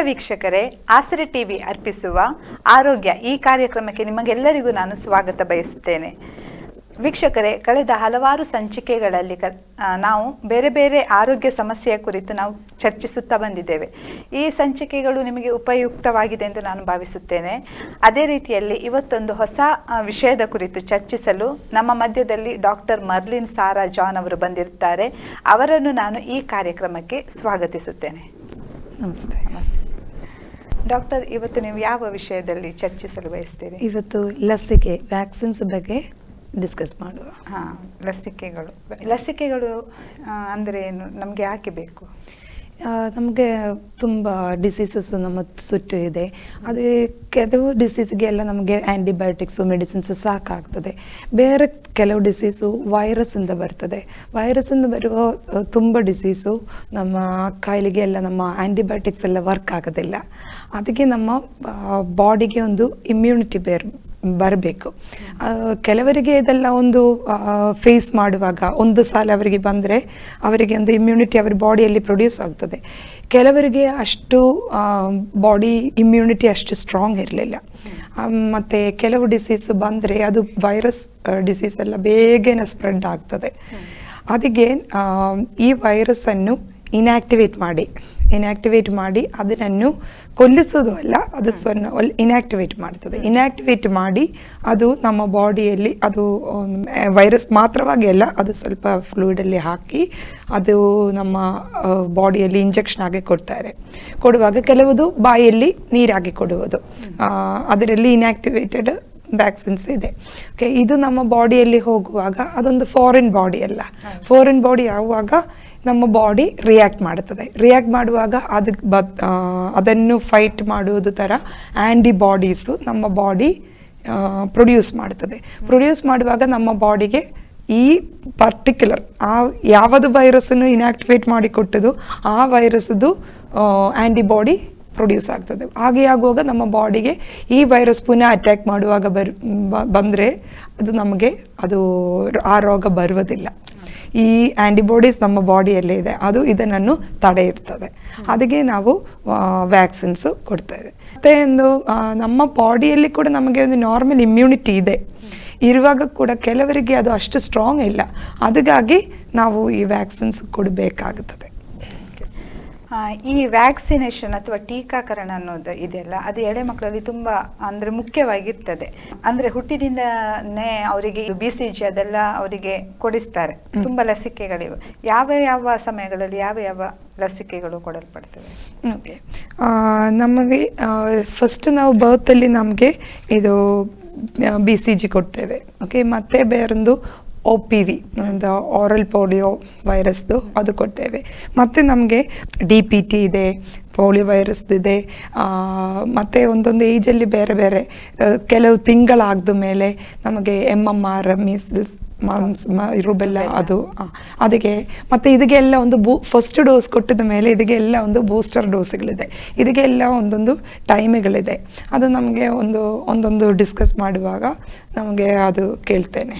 ಪ್ರಿಯ ವೀಕ್ಷಕರೇ ಆಸರೆ ಟಿವಿ ಅರ್ಪಿಸುವ ಆರೋಗ್ಯ ಈ ಕಾರ್ಯಕ್ರಮಕ್ಕೆ ನಿಮಗೆಲ್ಲರಿಗೂ ನಾನು ಸ್ವಾಗತ ಬಯಸುತ್ತೇನೆ. ವೀಕ್ಷಕರೇ ಕಳೆದ ಹಲವಾರು ಸಂಚಿಕೆಗಳಲ್ಲಿ ಕ ನಾವು ಬೇರೆ ಬೇರೆ ಆರೋಗ್ಯ ಸಮಸ್ಯೆಯ ಕುರಿತು ನಾವು ಚರ್ಚಿಸುತ್ತಾ ಬಂದಿದ್ದೇವೆ. ಈ ಸಂಚಿಕೆಗಳು ನಿಮಗೆ ಉಪಯುಕ್ತವಾಗಿದೆ ಎಂದು ನಾನು ಭಾವಿಸುತ್ತೇನೆ. ಅದೇ ರೀತಿಯಲ್ಲಿ ಇವತ್ತೊಂದು ಹೊಸ ವಿಷಯದ ಕುರಿತು ಚರ್ಚಿಸಲು ನಮ್ಮ ಮಧ್ಯದಲ್ಲಿ ಡಾಕ್ಟರ್ ಮರ್ಲಿನ್ ಸಾರಾ ಜಾನ್ ಅವರು ಬಂದಿರುತ್ತಾರೆ. ಅವರನ್ನು ನಾನು ಈ ಕಾರ್ಯಕ್ರಮಕ್ಕೆ ಸ್ವಾಗತಿಸುತ್ತೇನೆ. ನಮಸ್ತೆ. ನಮಸ್ತೆ. ಡಾಕ್ಟರ್ ಇವತ್ತು ನೀವು ಯಾವ ವಿಷಯದಲ್ಲಿ ಚರ್ಚಿಸಲು ಬಯಸ್ತೀರಿ? ಇವತ್ತು ಲಸಿಕೆ ವ್ಯಾಕ್ಸಿನ್ಸ್ ಬಗ್ಗೆ ಡಿಸ್ಕಸ್ ಮಾಡುವ. ಹಾಂ ಲಸಿಕೆಗಳು. ಲಸಿಕೆಗಳು ಅಂದರೆ ಏನು? ನಮಗೆ ಯಾಕೆ ಬೇಕು? ನಮಗೆ ತುಂಬ ಡಿಸೀಸಸ್ ನಮ್ಮ ಸುಟ್ಟು ಇದೆ. ಅದೇ ಕೆಲವು ಡಿಸೀಸ್ಗೆ ಎಲ್ಲ ನಮಗೆ ಆ್ಯಂಟಿಬಯೋಟಿಕ್ಸು ಮೆಡಿಸಿನ್ಸ್ ಸಾಕಾಗ್ತದೆ. ಬೇರೆ ಕೆಲವು ಡಿಸೀಸು ವೈರಸ್ಸಿಂದ ಬರ್ತದೆ. ವೈರಸ್ಸಿಂದ ಬರುವ ತುಂಬ ಡಿಸೀಸು ನಮ್ಮ ಕಾಯಿಲೆಗೆ ಎಲ್ಲ ನಮ್ಮ ಆ್ಯಂಟಿಬಯೋಟಿಕ್ಸ್ ಎಲ್ಲ ವರ್ಕ್ ಆಗೋದಿಲ್ಲ. ಅದಕ್ಕೆ ನಮ್ಮ ಬಾಡಿಗೆ ಒಂದು ಇಮ್ಯುನಿಟಿ ಬೇರ್, ಬರಬೇಕು. ಕೆಲವರಿಗೆ ಇದೆಲ್ಲ ಒಂದು ಫೇಸ್ ಮಾಡುವಾಗ, ಒಂದು ಸಾಲ ಅವರಿಗೆ ಬಂದರೆ ಅವರಿಗೆ ಒಂದು ಇಮ್ಯುನಿಟಿ ಅವರ ಬಾಡಿಯಲ್ಲಿ ಪ್ರೊಡ್ಯೂಸ್ ಆಗ್ತದೆ. ಕೆಲವರಿಗೆ ಅಷ್ಟು ಬಾಡಿ ಇಮ್ಯುನಿಟಿ ಅಷ್ಟು ಸ್ಟ್ರಾಂಗ್ ಇರಲಿಲ್ಲ. ಮತ್ತು ಕೆಲವು ಡಿಸೀಸ್ ಬಂದರೆ ಅದು ವೈರಸ್ ಡಿಸೀಸ್ ಎಲ್ಲ ಬೇಗನೆ ಸ್ಪ್ರೆಡ್ ಆಗ್ತದೆ. ಅದಕ್ಕೆ ಈ ವೈರಸ್ಸನ್ನು ಇನ್ಯಾಕ್ಟಿವೇಟ್ ಮಾಡಿ ಇನ್ಯಾಕ್ಟಿವೇಟ್ ಮಾಡಿ ಅದನ್ನು ಕೊಲ್ಲಿಸೋದು ಅಲ್ಲ ಅದು ಸೊನ್ನ ಇನ್ಯಾಕ್ಟಿವೇಟ್ ಮಾಡ್ತದೆ. ಇನ್ಯಾಕ್ಟಿವೇಟ್ ಮಾಡಿ ಅದು ನಮ್ಮ ಬಾಡಿಯಲ್ಲಿ ಅದು ವೈರಸ್ ಮಾತ್ರವಾಗಿ ಅಲ್ಲ ಅದು ಸ್ವಲ್ಪ ಫ್ಲೂಯಿಡಲ್ಲಿ ಹಾಕಿ ಅದು ನಮ್ಮ ಬಾಡಿಯಲ್ಲಿ ಇಂಜೆಕ್ಷನ್ ಆಗಿ ಕೊಡ್ತಾರೆ. ಕೊಡುವಾಗ ಕೆಲವುದು ಬಾಯಲ್ಲಿ ನೀರಾಗಿ ಕೊಡುವುದು. ಅದರಲ್ಲಿ ಇನ್ಯಾಕ್ಟಿವೇಟೆಡ್ ವ್ಯಾಕ್ಸಿನ್ಸ್ ಇದೆ. ಓಕೆ ಇದು ನಮ್ಮ ಬಾಡಿಯಲ್ಲಿ ಹೋಗುವಾಗ ಅದೊಂದು ಫಾರಿನ್ ಬಾಡಿ ಅಲ್ಲ. ಫಾರಿನ್ ಬಾಡಿ ಆಗುವಾಗ ನಮ್ಮ ಬಾಡಿ ರಿಯಾಕ್ಟ್ ಮಾಡುತ್ತದೆ. ರಿಯಾಕ್ಟ್ ಮಾಡುವಾಗ ಅದಕ್ಕೆ ಅದನ್ನು ಫೈಟ್ ಮಾಡುವುದು ಥರ ಆ್ಯಂಟಿಬಾಡೀಸು ನಮ್ಮ ಬಾಡಿ ಪ್ರೊಡ್ಯೂಸ್ ಮಾಡ್ತದೆ ಪ್ರೊಡ್ಯೂಸ್ ಮಾಡುವಾಗ ನಮ್ಮ ಬಾಡಿಗೆ ಈ ಪರ್ಟಿಕ್ಯುಲರ್ ಆ ಯಾವುದು ವೈರಸ್ಸನ್ನು ಇನ್ಯಾಕ್ಟಿವೇಟ್ ಮಾಡಿ ಕೊಟ್ಟದು ಆ ವೈರಸ್ದು ಆ್ಯಂಟಿಬಾಡಿ ಪ್ರೊಡ್ಯೂಸ್ ಆಗ್ತದೆ. ಹಾಗೆ ಆಗುವಾಗ ನಮ್ಮ ಬಾಡಿಗೆ ಈ ವೈರಸ್ ಪುನಃ ಅಟ್ಯಾಕ್ ಮಾಡುವಾಗ ಬರ್ ಬಂದರೆ ಅದು ನಮಗೆ ಅದು ಆ ರೋಗ ಬರುವುದಿಲ್ಲ. ಈ ಆ್ಯಂಟಿಬಾಡೀಸ್ ನಮ್ಮ ಬಾಡಿಯಲ್ಲೇ ಇದೆ. ಅದು ಇದನ್ನು ತಡೆ ಇರ್ತದೆ ಅದಕ್ಕೆ ನಾವು ವ್ಯಾಕ್ಸಿನ್ಸು ಕೊಡ್ತೇವೆ ಮತ್ತು ಒಂದು ನಮ್ಮ ಬಾಡಿಯಲ್ಲಿ ಕೂಡ ನಮಗೆ ಒಂದು ನಾರ್ಮಲ್ ಇಮ್ಯುನಿಟಿ ಇದೆ. ಇರುವಾಗ ಕೂಡ ಕೆಲವರಿಗೆ ಅದು ಅಷ್ಟು ಸ್ಟ್ರಾಂಗ್ ಇಲ್ಲ. ಅದಕ್ಕಾಗಿ ನಾವು ಈ ವ್ಯಾಕ್ಸಿನ್ಸ್ ಕೊಡಬೇಕಾಗುತ್ತದೆ. ಈ ವ್ಯಾಕ್ಸಿನೇಷನ್ ಅಥವಾ ಟೀಕಾಕರಣ ಅನ್ನೋದು ಇದೆಯಲ್ಲ ಅದು ಎಳೆ ಮಕ್ಕಳಲ್ಲಿ ತುಂಬ ಅಂದರೆ ಮುಖ್ಯವಾಗಿರ್ತದೆ. ಅಂದರೆ ಹುಟ್ಟಿದಿಂದನೇ ಅವರಿಗೆ ಬಿ ಸಿ ಜಿ ಅದೆಲ್ಲ ಅವರಿಗೆ ಕೊಡಿಸ್ತಾರೆ. ತುಂಬ ಲಸಿಕೆಗಳಿವೆ. ಯಾವ ಯಾವ ಸಮಯಗಳಲ್ಲಿ ಯಾವ ಯಾವ ಲಸಿಕೆಗಳು ಕೊಡಲ್ಪಡ್ತವೆ? ಓಕೆ. ನಮಗೆ ಫಸ್ಟ್ ನಾವು ಬರ್ತಲ್ಲಿ ನಮಗೆ ಇದು ಬಿ ಸಿ ಜಿ ಕೊಡ್ತೇವೆ. ಓಕೆ ಮತ್ತೆ ಬೇರೊಂದು ಒ ಪಿ ವಿ ಒಂದು ಆರಲ್ ಪೋಲಿಯೋ ವೈರಸ್ದು ಅದು ಕೊಡ್ತೇವೆ. ಮತ್ತು ನಮಗೆ ಡಿ ಪಿ ಟಿ ಇದೆ ಪೋಲಿಯೋ ವೈರಸ್ದಿದೆ ಮತ್ತು ಒಂದೊಂದು ಏಜಲ್ಲಿ ಬೇರೆ ಬೇರೆ ಕೆಲವು ತಿಂಗಳಾದ ಮೇಲೆ ನಮಗೆ M M R measles mumps rubella ಅದು ಅದಕ್ಕೆ ಮತ್ತು ಇದಕ್ಕೆಲ್ಲ ಒಂದು ಬೂ ಫಸ್ಟ್ ಡೋಸ್ ಕೊಟ್ಟಿದ ಮೇಲೆ ಇದಕ್ಕೆಲ್ಲ ಒಂದು ಬೂಸ್ಟರ್ ಡೋಸ್ಗಳಿದೆ ಇದಕ್ಕೆಲ್ಲ ಒಂದೊಂದು ಟೈಮ್ಗಳಿದೆ ಅದು ನಮಗೆ ಒಂದು ಒಂದೊಂದು ಡಿಸ್ಕಸ್ ಮಾಡುವಾಗ ನಮಗೆ ಅದು ಕೇಳ್ತೇನೆ.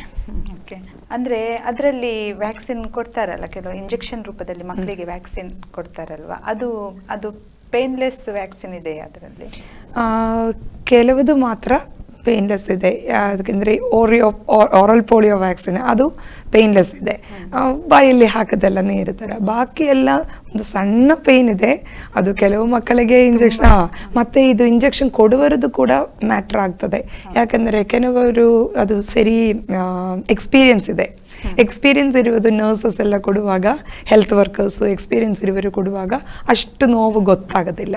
ಅಂದರೆ ಅದರಲ್ಲಿ ವ್ಯಾಕ್ಸಿನ್ ಕೊಡ್ತಾರಲ್ಲ ಕೆಲವು ಇಂಜೆಕ್ಷನ್ ರೂಪದಲ್ಲಿ ಮಕ್ಕಳಿಗೆ ವ್ಯಾಕ್ಸಿನ್ ಕೊಡ್ತಾರಲ್ವಾ? ಅದು ಅದು ಪೇನ್ಲೆಸ್ ವ್ಯಾಕ್ಸಿನ್ ಇದೆ ಅದರಲ್ಲಿ? ಆ, ಕೆಲವುದು ಮಾತ್ರ ಪೇನ್ಲೆಸ್ ಇದೆ. ಯಾಕೆಂದರೆ ಓರಿಯೋ ಆರಲ್ ಪೋಲಿಯೋ ವ್ಯಾಕ್ಸಿನ್ ಅದು ಪೇನ್ಲೆಸ್ ಇದೆ. ಬಾಯಲ್ಲಿ ಹಾಕೋದೆಲ್ಲ ನೀರು ಥರ ಬಾಕಿ ಎಲ್ಲ ಒಂದು ಸಣ್ಣ ಪೇನ್ ಇದೆ. ಅದು ಕೆಲವು ಮಕ್ಕಳಿಗೆ ಇಂಜೆಕ್ಷನ್ ಮತ್ತು ಇದು ಇಂಜೆಕ್ಷನ್ ಕೊಡುವರದು ಕೂಡ ಮ್ಯಾಟ್ರ್ ಆಗ್ತದೆ. ಯಾಕಂದರೆ ಕೆಲವರು ಅದು ಸರಿ ಎಕ್ಸ್ಪೀರಿಯನ್ಸ್ ಇದೆ. ಎಕ್ಸ್ಪೀರಿಯನ್ಸ್ ಇರುವುದು ನರ್ಸಸ್ ಎಲ್ಲ ಕೊಡುವಾಗ ಹೆಲ್ತ್ ವರ್ಕರ್ಸು ಎಕ್ಸ್ಪೀರಿಯನ್ಸ್ ಇರುವರು ಕೊಡುವಾಗ ಅಷ್ಟು ನೋವು ಗೊತ್ತಾಗೋದಿಲ್ಲ.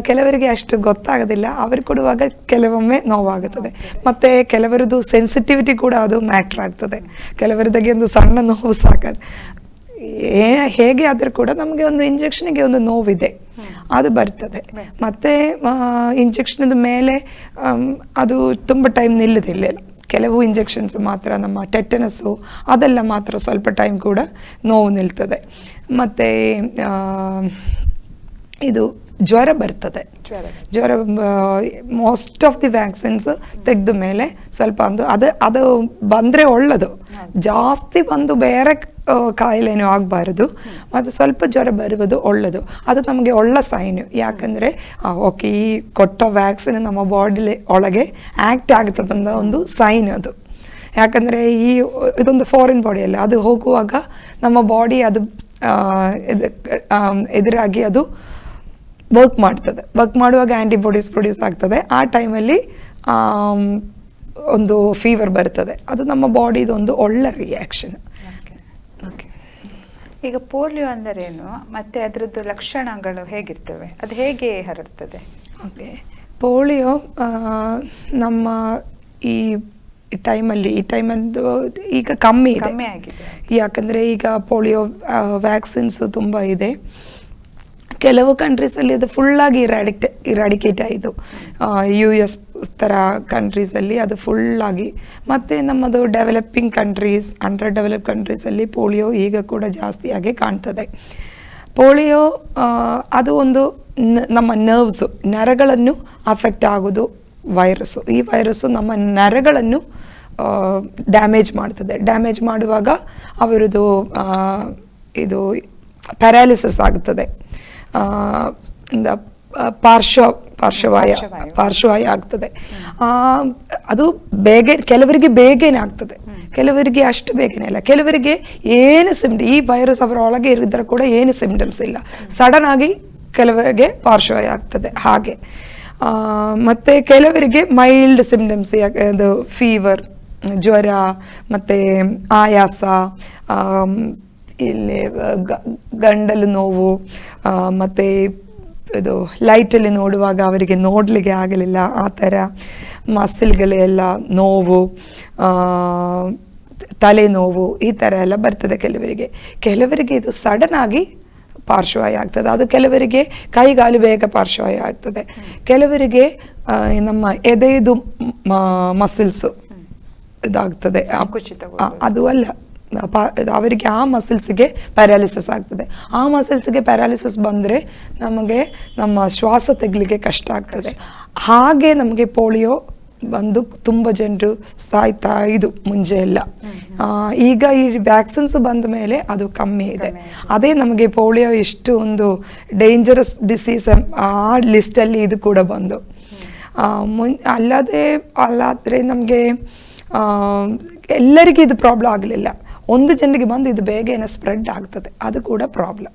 ಕೆಲವರಿಗೆ ಅಷ್ಟು ಗೊತ್ತಾಗೋದಿಲ್ಲ ಅವರು ಕೊಡುವಾಗ ಕೆಲವೊಮ್ಮೆ ನೋವಾಗುತ್ತದೆ. ಮತ್ತು ಕೆಲವರದ್ದು ಸೆನ್ಸಿಟಿವಿಟಿ ಕೂಡ ಅದು ಮ್ಯಾಟ್ರ್ ಆಗ್ತದೆ. ಕೆಲವರದಾಗೆ ಒಂದು ಸಣ್ಣ ನೋವು ಸಾಕು ಏ ಹೇಗೆ ಆದರೂ ಕೂಡ ನಮಗೆ ಒಂದು ಇಂಜೆಕ್ಷನ್ಗೆ ಒಂದು ನೋವಿದೆ. ಅದು ಬರ್ತದೆ. ಮತ್ತು ಇಂಜೆಕ್ಷನ್ ಮೇಲೆ ಅದು ತುಂಬ ಟೈಮ್ ನಿಲ್ಲುದಿಲ್ಲ. ಕೆಲವು ಇಂಜೆಕ್ಷನ್ಸ್ ಮಾತ್ರ ನಮ್ಮ ಟೆಟನಸ್ಸು ಅದೆಲ್ಲ ಮಾತ್ರ ಸ್ವಲ್ಪ ಟೈಮ್ ಕೂಡ ನೋವು ನಿಲ್ತದೆ. ಮತ್ತು ಇದು ಜ್ವರ ಬರ್ತದೆ. ಜ್ವರ. ಮೋಸ್ಟ್ ಆಫ್ ದಿ ವ್ಯಾಕ್ಸಿನ್ಸ್ ತೆಗೆದ ಮೇಲೆ ಸ್ವಲ್ಪ ಒಂದು ಅದು ಅದು ಬಂದರೆ ಒಳ್ಳೆಯದು ಜಾಸ್ತಿ ಬಂದು ಬೇರೆ ಕಾಯಿಲೆನು ಆಗಬಾರದು. ಮತ್ತು ಸ್ವಲ್ಪ ಜ್ವರ ಬರುವುದು ಒಳ್ಳೆಯದು ಅದು ನಮಗೆ ಒಳ್ಳೆ ಸೈನು ಯಾಕಂದರೆ ಓಕೆ ಈ ಕೊಟ್ಟ ವ್ಯಾಕ್ಸಿನ್ ನಮ್ಮ ಬಾಡಿಲಿ ಒಳಗೆ ಆ್ಯಕ್ಟ್ ಆಗ್ತದಂತ ಒಂದು ಸೈನ್ ಅದು. ಯಾಕಂದರೆ ಈ ಇದೊಂದು ಫಾರಿನ್ ಬಾಡಿ ಅಲ್ಲ. ಅದು ಹೋಗುವಾಗ ನಮ್ಮ ಬಾಡಿ ಅದು ಎದುರಾಗಿ ಅದು ವರ್ಕ್ ಮಾಡ್ತದೆ. ವರ್ಕ್ ಮಾಡುವಾಗ ಆ್ಯಂಟಿಬಾಡೀಸ್ ಪ್ರೊಡ್ಯೂಸ್ ಆಗ್ತದೆ. ಆ ಟೈಮಲ್ಲಿ ಒಂದು ಫೀವರ್ ಬರ್ತದೆ. ಅದು ನಮ್ಮ ಬಾಡಿದು ಒಂದು ಒಳ್ಳೆ ರಿಯಾಕ್ಷನ್ ಓಕೆ ಈಗ ಪೋಲಿಯೋ ಅಂದರೇನು? ಮತ್ತು ಅದರದ್ದು ಲಕ್ಷಣಗಳು ಹೇಗಿರ್ತವೆ? ಅದು ಹೇಗೆ ಹರಡ್ತದೆ? ಓಕೆ ಪೋಲಿಯೋ ನಮ್ಮ ಈ ಟೈಮಲ್ಲಿ ಈ ಟೈಮಂದು ಈಗ ಕಮ್ಮಿ ಇದೆ. ಕಮ್ಮಿ ಆಗಿದೆ. ಯಾಕಂದರೆ ಈಗ ಪೋಲಿಯೋ ವ್ಯಾಕ್ಸಿನ್ಸು ತುಂಬ ಇದೆ. ಕೆಲವು ಕಂಟ್ರೀಸಲ್ಲಿ ಅದು ಫುಲ್ಲಾಗಿ ಇರಾಡಿಕ್ಟ್ ಇರಾಡಿಕೇಟ್ ಆಯಿತು. ಯು ಎಸ್ ಥರ ಕಂಟ್ರೀಸಲ್ಲಿ ಅದು ಫುಲ್ಲಾಗಿ ಮತ್ತು ನಮ್ಮದು ಡೆವಲಪಿಂಗ್ ಕಂಟ್ರೀಸ್ ಅಂಡರ್ ಡೆವಲಪ್ ಕಂಟ್ರೀಸಲ್ಲಿ ಪೋಲಿಯೋ ಈಗ ಕೂಡ ಜಾಸ್ತಿಯಾಗಿ ಕಾಣ್ತದೆ. ಪೋಲಿಯೋ ಅದು ಒಂದು ನಮ್ಮ ನರ್ವ್ಸು ನರಗಳನ್ನು ಅಫೆಕ್ಟ್ ಆಗೋದು ವೈರಸ್ಸು ಈ ವೈರಸ್ಸು ನಮ್ಮ ನರಗಳನ್ನು ಡ್ಯಾಮೇಜ್ ಮಾಡ್ತದೆ. ಡ್ಯಾಮೇಜ್ ಮಾಡುವಾಗ ಅವರದು ಇದು ಪ್ಯಾರಾಲಿಸಿಸ್ ಆಗ್ತದೆ. ಇಂದ ಪಾರ್ಶ್ವ ಪಾರ್ಶ್ವವಾಯ ಪಾರ್ಶ್ವವಾಯ. ಆಗ್ತದೆ. ಅದು ಬೇಗ ಕೆಲವರಿಗೆ ಬೇಗನೆ ಆಗ್ತದೆ. ಕೆಲವರಿಗೆ ಅಷ್ಟು ಬೇಗನೆ ಇಲ್ಲ. ಕೆಲವರಿಗೆ ಏನು ಸಿಮ್ಟ ಈ ವೈರಸ್ ಅವರ ಒಳಗೆ ಇರಿದ್ರೆ ಕೂಡ ಏನು ಸಿಮ್ಟಮ್ಸ್ ಇಲ್ಲ. ಸಡನ್ ಆಗಿ ಕೆಲವರಿಗೆ ಪಾರ್ಶ್ವವಾಯ ಆಗ್ತದೆ. ಹಾಗೆ. ಮತ್ತೆ ಕೆಲವರಿಗೆ ಮೈಲ್ಡ್ ಸಿಮ್ಟಮ್ಸ್ ಅದು ಫೀವರ್ ಜ್ವರ ಮತ್ತು ಆಯಾಸ ಇಲ್ಲಿ ಗಂಡಲು ನೋವು ಮತ್ತು ಇದು ಲೈಟಲ್ಲಿ ನೋಡುವಾಗ ಅವರಿಗೆ ನೋಡಲಿಕ್ಕೆ ಆಗಲಿಲ್ಲ. ಆ ಥರ ಮಸಿಲ್ಗಳೆಲ್ಲ ನೋವು ತಲೆ ತಲೆನೋವು ಈ ಥರ ಎಲ್ಲ ಬರ್ತದೆ ಕೆಲವರಿಗೆ. ಕೆಲವರಿಗೆ ಇದು ಸಡನ್ ಆಗಿ ಪಾರ್ಶ್ವವಾಯು ಆಗ್ತದೆ. ಅದು ಕೆಲವರಿಗೆ ಕೈಗಾಲು ಬೇಗ ಪಾರ್ಶ್ವವಾಯು ಆಗ್ತದೆ. ಕೆಲವರಿಗೆ ನಮ್ಮ ಎದೆದು ಮಸಿಲ್ಸು ಇದಾಗ್ತದೆ. ಅದು ಅಲ್ಲ. ಅವರಿಗೆ ಆ ಮಸಲ್ಸ್ಗೆ ಪ್ಯಾರಾಲಿಸಿಸ್ ಆಗ್ತದೆ. ಆ ಮಸಲ್ಸ್ಗೆ ಪ್ಯಾರಾಲಿಸಿಸ್ ಬಂದರೆ ನಮಗೆ ನಮ್ಮ ಶ್ವಾಸ ತೆಗಲಿಕ್ಕೆ ಕಷ್ಟ ಆಗ್ತದೆ. ಹಾಗೆ ನಮಗೆ ಪೋಲಿಯೋ ಬಂದು ತುಂಬ ಜನರು ಸಾಯ್ತಾ ಇದು ಮುಂಜೆ ಎಲ್ಲ. ಈಗ ಈ ವ್ಯಾಕ್ಸಿನ್ಸ್ ಬಂದ ಮೇಲೆ ಅದು ಕಮ್ಮಿ ಇದೆ. ಅದೇ ನಮಗೆ ಪೋಲಿಯೋ ಎಷ್ಟು ಒಂದು ಡೇಂಜರಸ್ ಡಿಸೀಸ್ ಆ ಲಿಸ್ಟಲ್ಲಿ ಇದು ಕೂಡ ಬಂದು. ಮುನ್ ಅಲ್ಲದೆ ಅಲ್ಲಾದರೆ ನಮಗೆ ಎಲ್ಲರಿಗೂ ಇದು ಪ್ರಾಬ್ಲಮ್ ಆಗಲಿಲ್ಲ. ಒಂದು ಜನರಿಗೆ ಬಂದು ಇದು ಬೇಗನೆ ಸ್ಪ್ರೆಡ್ ಆಗ್ತದೆ. ಅದು ಕೂಡ ಪ್ರಾಬ್ಲಮ್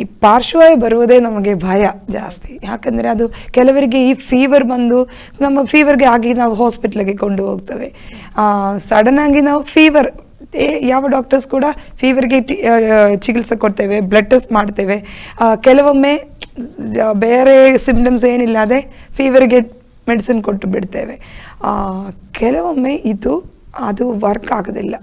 ಈ ಪಾರ್ಶ್ವವಾಯು ಬರುವುದೇ ನಮಗೆ ಭಯ ಜಾಸ್ತಿ. ಯಾಕಂದರೆ ಅದು ಕೆಲವರಿಗೆ ಈ ಫೀವರ್ ಬಂದು ನಮ್ಮ ಫೀವರ್ಗೆ ಆಗಿ ನಾವು ಹಾಸ್ಪಿಟ್ಲಿಗೆ ಕೊಂಡು ಹೋಗ್ತೇವೆ. ಸಡನ್ನಾಗಿ ನಾವು ಫೀವರ್ ಯಾವ ಡಾಕ್ಟರ್ಸ್ ಕೂಡ ಫೀವರ್ಗೆ ಚಿಕಿತ್ಸೆ ಕೊಡ್ತೇವೆ ಬ್ಲಡ್ ಟೆಸ್ಟ್ ಮಾಡ್ತೇವೆ. ಕೆಲವೊಮ್ಮೆ ಬೇರೆ ಸಿಮ್ಟಮ್ಸ್ ಏನಿಲ್ಲದೆ ಫೀವರ್ಗೆ ಮೆಡಿಸಿನ್ ಕೊಟ್ಟು ಬಿಡ್ತೇವೆ. ಕೆಲವೊಮ್ಮೆ ಇದು ಅದು ವರ್ಕ್ ಆಗೋದಿಲ್ಲ.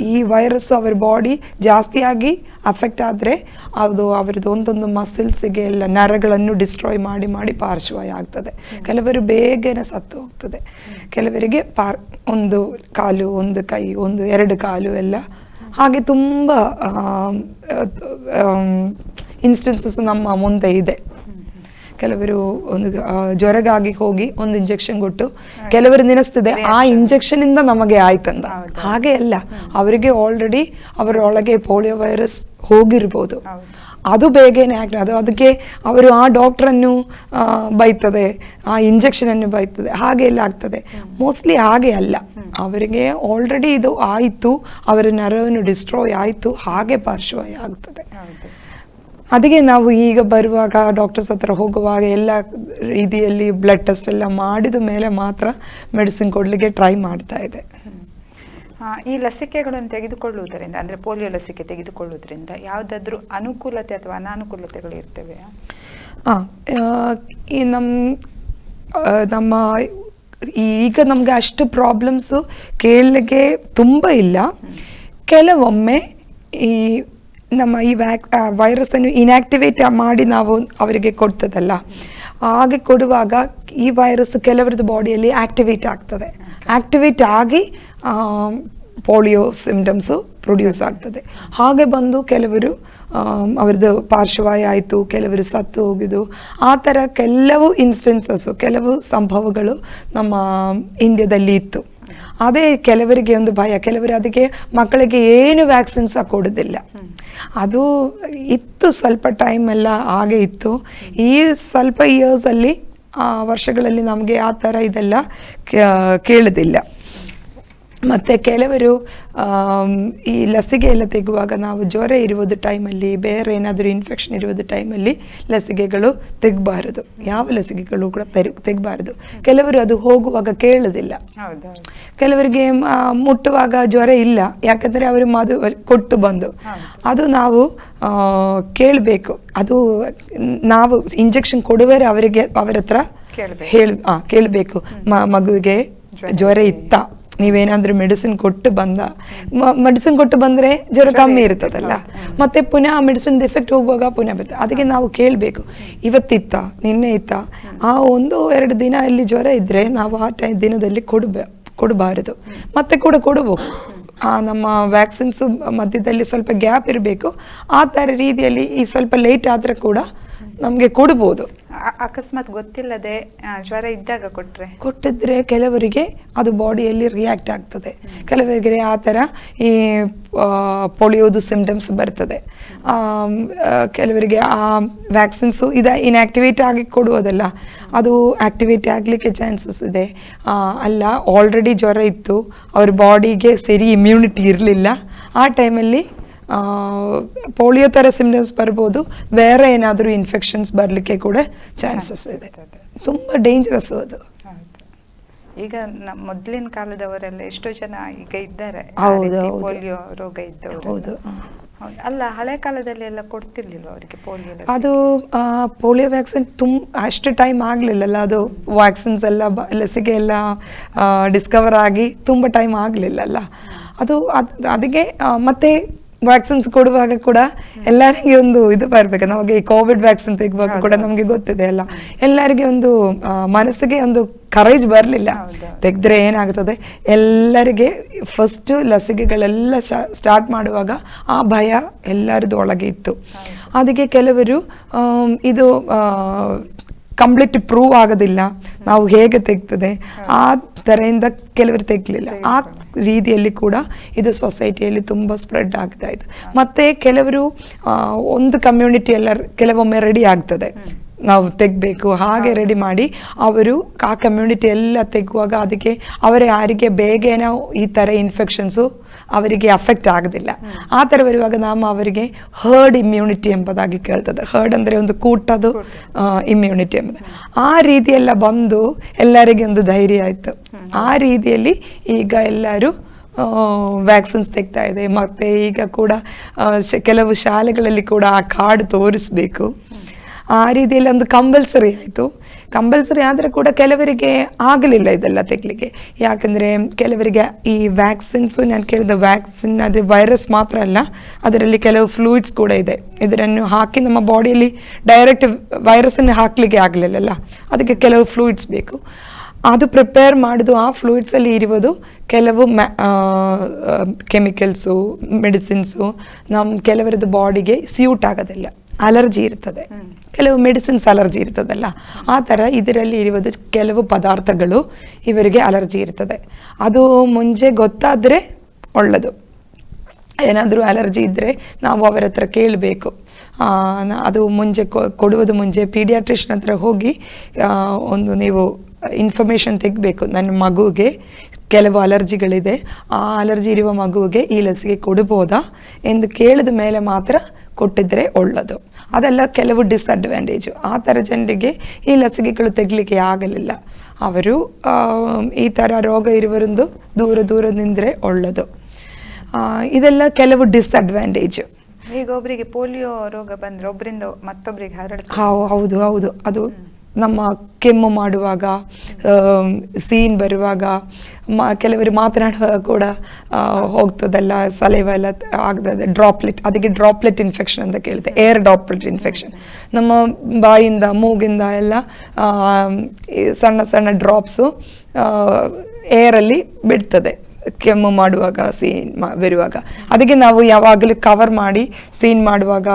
ಈ ವೈರಸ್ ಅವರ ಬಾಡಿ ಜಾಸ್ತಿಯಾಗಿ ಅಫೆಕ್ಟ್ ಆದರೆ ಅದು ಅವ್ರದ್ದು ಒಂದೊಂದು ಮಸಿಲ್ಸಿಗೆ ಎಲ್ಲ ನರಗಳನ್ನು ಡಿಸ್ಟ್ರಾಯ್ ಮಾಡಿ ಮಾಡಿ ಪಾರ್ಶ್ವಾಯ ಆಗ್ತದೆ. ಕೆಲವರು ಬೇಗನೆ ಸತ್ತು ಹೋಗ್ತದೆ. ಕೆಲವರಿಗೆ ಪಾರ್, ಒಂದು ಕಾಲು, ಒಂದು ಕೈ, ಒಂದು, ಎರಡು ಕಾಲು ಎಲ್ಲ ಹಾಗೆ ತುಂಬ ಇನ್ಸ್ಟೆನ್ಸಸ್ ನಮ್ಮ ಮುಂದೆ ಇದೆ. ಕೆಲವರು ಒಂದು ಜ್ವರಗಾಗಿ ಹೋಗಿ ಒಂದು ಇಂಜೆಕ್ಷನ್ ಕೊಟ್ಟು ಕೆಲವರು ನೆನೆಸ್ತಿದೆ. ಆ ಇಂಜೆಕ್ಷನ್ ಇಂದ ನಮಗೆ ಆಯ್ತಂದ. ಹಾಗೆ ಅಲ್ಲ. ಅವರಿಗೆ ಆಲ್ರೆಡಿ ಅವರೊಳಗೆ ಪೋಲಿಯೋ ವೈರಸ್ ಹೋಗಿರ್ಬೋದು. ಅದು ಬೇಗನೆ ಆಗ್ತದೆ ಅದು ಅದಕ್ಕೆ ಅವರು ಆ ಡಾಕ್ಟ್ರನ್ನು ಬೈತದೆ ಆ ಇಂಜೆಕ್ಷನ್ ಅನ್ನು ಬೈತದೆ. ಹಾಗೆ ಎಲ್ಲ ಆಗ್ತದೆ. ಮೋಸ್ಟ್ಲಿ ಹಾಗೆ ಅಲ್ಲ. ಅವರಿಗೆ ಆಲ್ರೆಡಿ ಇದು ಆಯಿತು. ಅವರ ನರವನ್ನು ಡಿಸ್ಟ್ರಾಯ್ ಆಯಿತು. ಹಾಗೆ ಪಾರ್ಶ್ವವಾಯು ಆಗ್ತದೆ. ಅದಕ್ಕೆ ನಾವು ಈಗ ಬರುವಾಗ ಡಾಕ್ಟರ್ಸ್ ಹತ್ರ ಹೋಗುವಾಗ ಎಲ್ಲ ರೀತಿಯಲ್ಲಿ ಬ್ಲಡ್ ಟೆಸ್ಟ್ ಎಲ್ಲ ಮಾಡಿದ ಮೇಲೆ ಮಾತ್ರ ಮೆಡಿಸಿನ್ ಕೊಡಲಿಕ್ಕೆ ಟ್ರೈ ಮಾಡ್ತಾ ಇದೆ. ಈ ಲಸಿಕೆಗಳನ್ನು ತೆಗೆದುಕೊಳ್ಳುವುದರಿಂದ ಅಂದರೆ ಪೋಲಿಯೋ ಲಸಿಕೆ ತೆಗೆದುಕೊಳ್ಳುವುದರಿಂದ ಯಾವುದಾದ್ರೂ ಅನುಕೂಲತೆ ಅಥವಾ ಅನಾನುಕೂಲತೆಗಳು ಇರ್ತವೆ? ಆ, ಈ ನಮ್ಮ ನಮ್ಮ ಈಗ ನಮಗೆ ಅಷ್ಟು ಪ್ರಾಬ್ಲಮ್ಸು ಕೇಳಲಿಕ್ಕೆ ತುಂಬ ಇಲ್ಲ. ಕೆಲವೊಮ್ಮೆ ಈ ನಮ್ಮ ಈ ವ್ಯಾಕ್ ವೈರಸನ್ನು ಇನ್ಯಾಕ್ಟಿವೇಟ್ ಮಾಡಿ ನಾವು ಅವರಿಗೆ ಕೊಡ್ತದಲ್ಲ. ಹಾಗೆ ಕೊಡುವಾಗ ಈ ವೈರಸ್ ಕೆಲವರದ್ದು ಬಾಡಿಯಲ್ಲಿ ಆಕ್ಟಿವೇಟ್ ಆಗ್ತದೆ. ಆಕ್ಟಿವೇಟ್ ಆಗಿ ಪೋಲಿಯೋ ಸಿಮ್ಟಮ್ಸು ಪ್ರೊಡ್ಯೂಸ್ ಆಗ್ತದೆ. ಹಾಗೆ ಬಂದು ಕೆಲವರು ಅವ್ರದ್ದು ಪಾರ್ಶ್ವವಾಯು ಆಯಿತು, ಕೆಲವರು ಸತ್ತು ಹೋಗಿದ್ದು, ಆ ಥರ ಕೆಲವು ಇನ್ಸ್ಟೆನ್ಸಸ್ಸು ಕೆಲವು ಸಂಭವಗಳು ನಮ್ಮ ಇಂಡಿಯಾದಲ್ಲಿ ಇತ್ತು. ಅದೇ ಕೆಲವರಿಗೆ ಒಂದು ಭಯ, ಕೆಲವರು ಅದಕ್ಕೆ ಮಕ್ಕಳಿಗೆ ಏನು ವ್ಯಾಕ್ಸಿನ್ ಸಹ ಕೊಡೋದಿಲ್ಲ. ಅದು ಇತ್ತು ಸ್ವಲ್ಪ ಟೈಮ್ ಎಲ್ಲ ಹಾಗೆ ಇತ್ತು. ಈ ಸ್ವಲ್ಪ ಇಯರ್ಸಲ್ಲಿ ವರ್ಷಗಳಲ್ಲಿ ನಮಗೆ ಆ ಥರ ಇದೆಲ್ಲ ಕೇಳೋದಿಲ್ಲ. ಮತ್ತು ಕೆಲವರು ಈ ಲಸಿಕೆ ಎಲ್ಲ ತೆಗುವಾಗ ನಾವು ಜ್ವರ ಇರುವುದು ಟೈಮಲ್ಲಿ ಬೇರೆ ಏನಾದರೂ ಇನ್ಫೆಕ್ಷನ್ ಇರುವುದು ಟೈಮಲ್ಲಿ ಲಸಿಕೆಗಳು ತೆಗಬಾರದು. ಯಾವ ಲಸಿಕೆಗಳು ಕೂಡ ತೆರ ತೆಗಬಾರದು. ಕೆಲವರು ಅದು ಹೋಗುವಾಗ ಕೇಳೋದಿಲ್ಲ. ಕೆಲವರಿಗೆ ಮುಟ್ಟುವಾಗ ಜ್ವರ ಇಲ್ಲ. ಯಾಕಂದರೆ ಅವರು ಮದು ಕೊಟ್ಟು ಬಂದು. ಅದು ನಾವು ಕೇಳಬೇಕು. ಅದು ನಾವು ಇಂಜೆಕ್ಷನ್ ಕೊಡುವರೆ ಅವರಿಗೆ ಅವರ ಹತ್ರ. ಹೇಳ ಕೇಳಬೇಕು. ಮಗುವಿಗೆ ಜ್ವರ ಇತ್ತ? ನೀವೇನಾದ್ರೂ ಮೆಡಿಸಿನ್ ಕೊಟ್ಟು ಬಂದ ಮೆಡಿಸಿನ್ ಕೊಟ್ಟು ಬಂದ್ರೆ ಜ್ವರ ಕಮ್ಮಿ ಇರ್ತದಲ್ಲ ಮತ್ತೆ ಪುನಃ ಆ ಮೆಡಿಸಿನ್ ಎಫೆಕ್ಟ್ ಹೋಗುವಾಗ ಪುನಃ ಬರ್ತದೆ ಅದಕ್ಕೆ ನಾವು ಕೇಳಬೇಕು ಇವತ್ತಿತ್ತ ನಿನ್ನೆ ಇತ್ತ? ಆ ಒಂದು ಎರಡು ದಿನ ಅಲ್ಲಿ ಜ್ವರ ಇದ್ರೆ ನಾವು ಆ ಟೈಮ್ ದಿನದಲ್ಲಿ ಕೊಡಬ ಕೊಡಬಾರದು. ಮತ್ತೆ ಕೂಡ ಕೊಡಬೇಕು. ಆ ನಮ್ಮ ವ್ಯಾಕ್ಸಿನ್ಸು ಮಧ್ಯದಲ್ಲಿ ಸ್ವಲ್ಪ ಗ್ಯಾಪ್ ಇರಬೇಕು. ಆ ಥರ ರೀತಿಯಲ್ಲಿ ಈ ಸ್ವಲ್ಪ ಲೇಟ್ ಆದರೆ ಕೂಡ ನಮಗೆ ಕೊಡ್ಬೋದು. ಅಕಸ್ಮಾತ್ ಗೊತ್ತಿಲ್ಲದೆ ಜ್ವರ ಇದ್ದಾಗ ಕೊಟ್ಟರೆ ಕೊಟ್ಟಿದ್ರೆ ಕೆಲವರಿಗೆ ಅದು ಬಾಡಿಯಲ್ಲಿ ರಿಯಾಕ್ಟ್ ಆಗ್ತದೆ. ಕೆಲವರಿಗೆ ಆ ಥರ ಈ ಪೊಲಿಯೋದು ಸಿಮ್ಟಮ್ಸ್ ಬರ್ತದೆ. ಕೆಲವರಿಗೆ ಆ ವ್ಯಾಕ್ಸಿನ್ಸು ಇದು ಇನ್ಆಕ್ಟಿವೇಟ್ ಆಗಿ ಕೊಡುವುದಲ್ಲ, ಅದು ಆಕ್ಟಿವೇಟ್ ಆಗಲಿಕ್ಕೆ ಚಾನ್ಸಸ್ ಇದೆ. ಅಲ್ಲ ಆಲ್ರೆಡಿ ಜ್ವರ ಇತ್ತು, ಅವ್ರ ಬಾಡಿಗೆ ಸರಿ ಇಮ್ಯುನಿಟಿ ಇರಲಿಲ್ಲ. ಆ ಟೈಮಲ್ಲಿ ಪೋಲಿಯೋ ಥರ ಸಿಮ್ಟಮ್ಸ್ ಬರ್ಬೋದು ಬೇರೆ ಏನಾದರೂ ಇನ್ಫೆಕ್ಷನ್ಸ್ ಬರಲಿಕ್ಕೆ ಕೂಡ ಚಾನ್ಸಸ್ ಇದೆ. ತುಂಬ ಡೇಂಜರಸ್ ಅದು. ಈಗ ನಮ್ಮ ಮೊದಲಿನ ಕಾಲದವರೆಲ್ಲ ಎಷ್ಟೋ ಜನ ಈಗ ಇದ್ದಾರೆ. ಪೋಲಿಯೋ ರೋಗ ಇದ್ದವರು ಹೌದು ಹೌದು. ಅಲ್ಲ ಹಳೆ ಕಾಲದಲ್ಲಿ ಎಲ್ಲ ಕೊಡ್ತಿರ್ಲಿಲ್ಲ ಅವರಿಗೆ ಪೋಲಿಯೋ? ಅದು ಪೋಲಿಯೋ ವ್ಯಾಕ್ಸಿನ್ ತುಂಬ ಅಷ್ಟು ಟೈಮ್ ಆಗಲಿಲ್ಲಲ್ಲ. ಅದು ವ್ಯಾಕ್ಸಿನ್ಸ್ ಎಲ್ಲ ಲಸಿಕೆ ಎಲ್ಲ ಡಿಸ್ಕವರ್ ಆಗಿ ತುಂಬ ಟೈಮ್ ಆಗಲಿಲ್ಲಲ್ಲ. ಅದು ಅದು ಅದಕ್ಕೆ ಮತ್ತೆ ವ್ಯಾಕ್ಸಿನ್ಸ್ ಕೊಡುವಾಗ ಕೂಡ ಎಲ್ಲರಿಗೆ ಒಂದು ಇದು ಬರಬೇಕು. ನಮಗೆ ಈ ಕೋವಿಡ್ ವ್ಯಾಕ್ಸಿನ್ ತೆಗುವಾಗ ಕೂಡ ನಮಗೆ ಗೊತ್ತಿದೆ ಅಲ್ಲ. ಎಲ್ಲರಿಗೆ ಒಂದು ಮನಸ್ಸಿಗೆ ಒಂದು ಕರೇಜ್ ಬರಲಿಲ್ಲ. ತೆಗೆದ್ರೆ ಏನಾಗ್ತದೆ ಎಲ್ಲರಿಗೆ ಫಸ್ಟ್ ಲಸಿಕೆಗಳೆಲ್ಲ ಸ್ಟಾರ್ಟ್ ಮಾಡುವಾಗ ಆ ಭಯ ಎಲ್ಲರದ್ದು ಒಳಗೆ ಇತ್ತು. ಅದಕ್ಕೆ ಕೆಲವರು ಇದು ಕಂಪ್ಲೀಟ್ ಪ್ರೂವ್ ಆಗೋದಿಲ್ಲ. ನಾವು ಹೇಗೆ ತೆಗ್ತದೆ? ಆ ಥರದಿಂದ ಕೆಲವರು ತೆಗ್ಲಿಲ್ಲ. ಆ ರೀತಿಯಲ್ಲಿ ಕೂಡ ಇದು ಸೊಸೈಟಿಯಲ್ಲಿ ತುಂಬ ಸ್ಪ್ರೆಡ್ ಆಗ್ತಾ ಇತ್ತು ಮತ್ತೆ ಕೆಲವರು ಒಂದು ಕಮ್ಯುನಿಟಿ ಎಲ್ಲ ಕೆಲವೊಮ್ಮೆ ರೆಡಿ ಆಗ್ತದೆ. ನಾವು ತೆಗಬೇಕು ಹಾಗೆ ರೆಡಿ ಮಾಡಿ ಅವರು ಆ ಕಮ್ಯುನಿಟಿ ಎಲ್ಲ ತೆಗುವಾಗ ಅದಕ್ಕೆ ಅವರ ಯಾರಿಗೆ ಬೇಗ ಏನೋ ಈ ಥರ ಇನ್ಫೆಕ್ಷನ್ಸು ಅವರಿಗೆ ಅಫೆಕ್ಟ್ ಆಗೋದಿಲ್ಲ. ಆ ಥರ ಬರುವಾಗ ನಾವು ಅವರಿಗೆ ಹರ್ಡ್ ಇಮ್ಯುನಿಟಿ ಎಂಬುದಾಗಿ ಕೇಳ್ತದೆ. ಹರ್ಡ್ ಅಂದರೆ ಒಂದು ಕೂಟದು ಇಮ್ಯುನಿಟಿ ಎಂಬುದು. ಆ ರೀತಿಯೆಲ್ಲ ಬಂದು ಎಲ್ಲರಿಗೆ ಒಂದು ಧೈರ್ಯ ಆಯಿತು. ಆ ರೀತಿಯಲ್ಲಿ ಈಗ ಎಲ್ಲರೂ ವ್ಯಾಕ್ಸಿನ್ಸ್ ತೆಗ್ತಾ ಇದೆ. ಮತ್ತು ಈಗ ಕೂಡ ಕೆಲವು ಶಾಲೆಗಳಲ್ಲಿ ಕೂಡ ಆ ಕಾರ್ಡ್ ತೋರಿಸ್ಬೇಕು. ಆ ರೀತಿಯಲ್ಲಿ ಒಂದು ಕಂಪಲ್ಸರಿ ಆಯಿತು. ಕಂಪಲ್ಸರಿ ಆದರೆ ಕೂಡ ಕೆಲವರಿಗೆ ಆಗಲಿಲ್ಲ ಇದೆಲ್ಲ ತೆಗಲಿಕ್ಕೆ. ಯಾಕಂದರೆ ಕೆಲವರಿಗೆ ಈ ವ್ಯಾಕ್ಸಿನ್ಸು ನಾನು ಕೇಳಿದ ವ್ಯಾಕ್ಸಿನ್ ಆದರೆ ವೈರಸ್ ಮಾತ್ರ ಅಲ್ಲ, ಅದರಲ್ಲಿ ಕೆಲವು ಫ್ಲೂಯಿಡ್ಸ್ ಕೂಡ ಇದೆ. ಇದನ್ನು ಹಾಕಿ ನಮ್ಮ ಬಾಡಿಯಲ್ಲಿ ಡೈರೆಕ್ಟ್ ವೈರಸನ್ನು ಹಾಕಲಿಕ್ಕೆ ಆಗಲಿಲ್ಲಲ್ಲ, ಅದಕ್ಕೆ ಕೆಲವು ಫ್ಲೂಯಿಡ್ಸ್ ಬೇಕು. ಅದು ಪ್ರಿಪೇರ್ ಮಾಡೋದು ಆ ಫ್ಲೂಯಿಡ್ಸಲ್ಲಿ ಇರುವುದು ಕೆಲವು ಮ್ಯಾ ಕೆಮಿಕಲ್ಸು ಮೆಡಿಸಿನ್ಸು ನಮ್ಮ ಕೆಲವರದ್ದು ಬಾಡಿಗೆ ಸ್ಯೂಟ್ ಆಗೋದಿಲ್ಲ. ಅಲರ್ಜಿ ಇರ್ತದೆ. ಕೆಲವು ಮೆಡಿಸಿನ್ಸ್ ಅಲರ್ಜಿ ಇರ್ತದಲ್ಲ, ಆ ಥರ ಇದರಲ್ಲಿ ಇರುವುದು ಕೆಲವು ಪದಾರ್ಥಗಳು ಇವರಿಗೆ ಅಲರ್ಜಿ ಇರ್ತದೆ. ಅದು ಮುಂಚೆ ಗೊತ್ತಾದರೆ ಒಳ್ಳೆಯದು ಏನಾದರೂ ಅಲರ್ಜಿ ಇದ್ದರೆ ನಾವು ಅವರ ಹತ್ರ ಕೇಳಬೇಕು. ಅದು ಮುಂಚೆ ಕೊಡುವುದು ಮುಂಚೆ ಪೀಡಿಯಾಟ್ರಿಷನ್ ಹತ್ರ ಹೋಗಿ ಒಂದು ನೀವು ಇನ್ಫಾರ್ಮೇಷನ್ ತೆಗಬೇಕು. ನನ್ನ ಮಗುವಿಗೆ ಕೆಲವು ಅಲರ್ಜಿಗಳಿದೆ. ಆ ಅಲರ್ಜಿ ಇರುವ ಮಗುವಿಗೆ ಈ ಲಸಿಕೆ ಕೊಡ್ಬೋದಾ? ಎಂದು ಕೇಳಿದ ಮೇಲೆ ಮಾತ್ರ ಕೊಟ್ಟಿದ್ರೆ ಒಳ್ಳೆಯದು ಅದೆಲ್ಲ ಕೆಲವು ಡಿಸ್ಅಡ್ವಾಂಟೇಜು ಆ ಥರ ಜನರಿಗೆ ಈ ಲಸಿಕೆಗಳು ತೆಗಲಿಕ್ಕೆ ಆಗಲಿಲ್ಲ. ಅವರು ಈ ಥರ ರೋಗ ಇರುವರೊಂದು ದೂರ ದೂರ ನಿಂದರೆ ಒಳ್ಳೆಯದು ಇದೆಲ್ಲ ಕೆಲವು ಡಿಸ್ಅಡ್ವಾಂಟೇಜ್ ಈಗ ಒಬ್ಬರಿಗೆ ಪೋಲಿಯೋ ರೋಗ ಬಂದರೆ ಒಬ್ಬರಿಂದ ಮತ್ತೊಬ್ಬರಿಗೆ ಹರಡ ಹೌದು ಹೌದು. ಅದು ನಮ್ಮ ಕೆಮ್ಮು ಮಾಡುವಾಗ ಸೀನ್ ಬರುವಾಗ, ಮ, ಕೆಲವರು ಮಾತನಾಡುವಾಗ ಕೂಡ ಹೋಗ್ತದಲ್ಲ ಸಲೈವ ಎಲ್ಲ ಆಗ್ತದೆ. ಡ್ರಾಪ್ಲೆಟ್ ಅದಕ್ಕೆ ಡ್ರಾಪ್ಲೆಟ್ ಇನ್ಫೆಕ್ಷನ್ ಅಂತ ಕೇಳುತ್ತೆ. ಏರ್ ಡ್ರಾಪ್ಲೆಟ್ ಇನ್ಫೆಕ್ಷನ್ ನಮ್ಮ ಬಾಯಿಂದ, ಮೂಗಿಂದ ಎಲ್ಲ ಸಣ್ಣ ಸಣ್ಣ ಡ್ರಾಪ್ಸು ಏರಲ್ಲಿ ಬಿಡ್ತದೆ. ಕೆಮ್ಮು ಮಾಡುವಾಗ ಸೀನ್ ಬರುವಾಗ. ಅದಕ್ಕೆ ನಾವು ಯಾವಾಗಲೂ ಕವರ್ ಮಾಡಿ ಸೀನ್ ಮಾಡುವಾಗ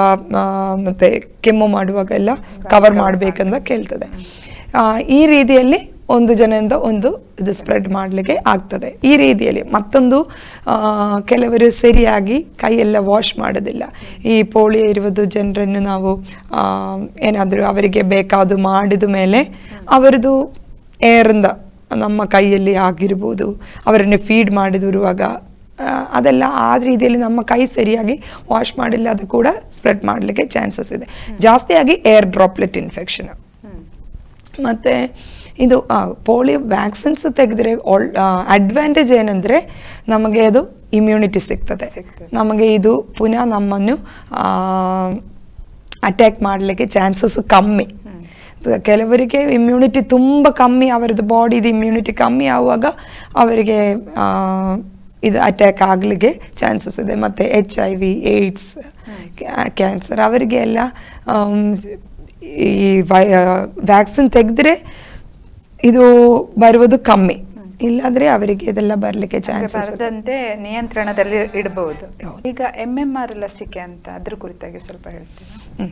ಮತ್ತೆ ಕೆಮ್ಮು ಮಾಡುವಾಗ ಎಲ್ಲ ಕವರ್ ಮಾಡಬೇಕಂತ ಕೇಳ್ತದೆ. ಈ ರೀತಿಯಲ್ಲಿ ಒಂದು ಜನದಿಂದ ಒಂದು ಇದು ಸ್ಪ್ರೆಡ್ ಮಾಡಲಿಕ್ಕೆ ಆಗ್ತದೆ. ಈ ರೀತಿಯಲ್ಲಿ ಮತ್ತೊಂದು ಕೆಲವರು ಸರಿಯಾಗಿ ಕೈಯೆಲ್ಲ ವಾಶ್ ಮಾಡೋದಿಲ್ಲ. ಈ ಪೋಳಿಯೋ ಇರುವುದು ಜನರನ್ನು ನಾವು ಏನಾದರೂ ಅವರಿಗೆ ಬೇಕಾದ ಮಾಡಿದ ಮೇಲೆ ಅವರದು ಏರಿಂದ ನಮ್ಮ ಕೈಯಲ್ಲಿ ಆಗಿರ್ಬೋದು ಅವರನ್ನು ಫೀಡ್ ಮಾಡಿದಿರುವಾಗ ಅದೆಲ್ಲ ಆ ರೀತಿಯಲ್ಲಿ ನಮ್ಮ ಕೈ ಸರಿಯಾಗಿ ವಾಶ್ ಮಾಡಿಲ್ಲ ಅದು ಕೂಡ ಸ್ಪ್ರೆಡ್ ಮಾಡಲಿಕ್ಕೆ ಚಾನ್ಸಸ್ ಇದೆ ಜಾಸ್ತಿಯಾಗಿ ಏರ್ ಡ್ರಾಪ್ಲೆಟ್ ಇನ್ಫೆಕ್ಷನ್. ಮತ್ತು ಇದು ಪೋಲಿಯೋ ವ್ಯಾಕ್ಸಿನ್ಸ್ ತೆಗೆದ್ರೆ ಅಡ್ವಾಂಟೇಜ್ ಏನಂದರೆ ನಮಗೆ ಅದು ಇಮ್ಯುನಿಟಿ ಸಿಗ್ತದೆ ಸಿಗ್ತದೆ. ನಮಗೆ ಇದು ಪುನಃ ನಮ್ಮನ್ನು ಅಟ್ಯಾಕ್ ಮಾಡಲಿಕ್ಕೆ ಚಾನ್ಸಸ್ ಕಮ್ಮಿ ಕೆಲವರಿಗೆ ಇಮ್ಯುನಿಟಿ ತುಂಬ ಕಮ್ಮಿ ಅವರದ್ದು ಬಾಡಿದು ಇಮ್ಯುನಿಟಿ ಕಮ್ಮಿ ಆಗುವಾಗ ಅವರಿಗೆ ಇದು ಅಟ್ಯಾಕ್ ಆಗಲಿಕ್ಕೆ ಚಾನ್ಸಸ್ ಇದೆ. ಮತ್ತು H I V AIDS cancer ಅವರಿಗೆ ಎಲ್ಲ ಈ ವ್ಯಾಕ್ಸಿನ್ ತೆಗೆದ್ರೆ ಇದು ಬರುವುದು ಕಮ್ಮಿ. ಇಲ್ಲಾದ್ರೆ ಅವರಿಗೆ ಇದೆಲ್ಲ ಬರಲಿಕ್ಕೆ ಚಾನ್ಸ್ ಚಾನ್ಸಸ್ ಬರದಂತೆ ನಿಯಂತ್ರಣದಲ್ಲಿ ಇಡಬಹುದು ಈಗ ಎಂ ಎಂ ಆರ್ ಲಸಿಕೆ ಅಂತ ಅದ್ರ ಕುರಿತಾಗಿ ಸ್ವಲ್ಪ ಹೇಳ್ತೀನಿ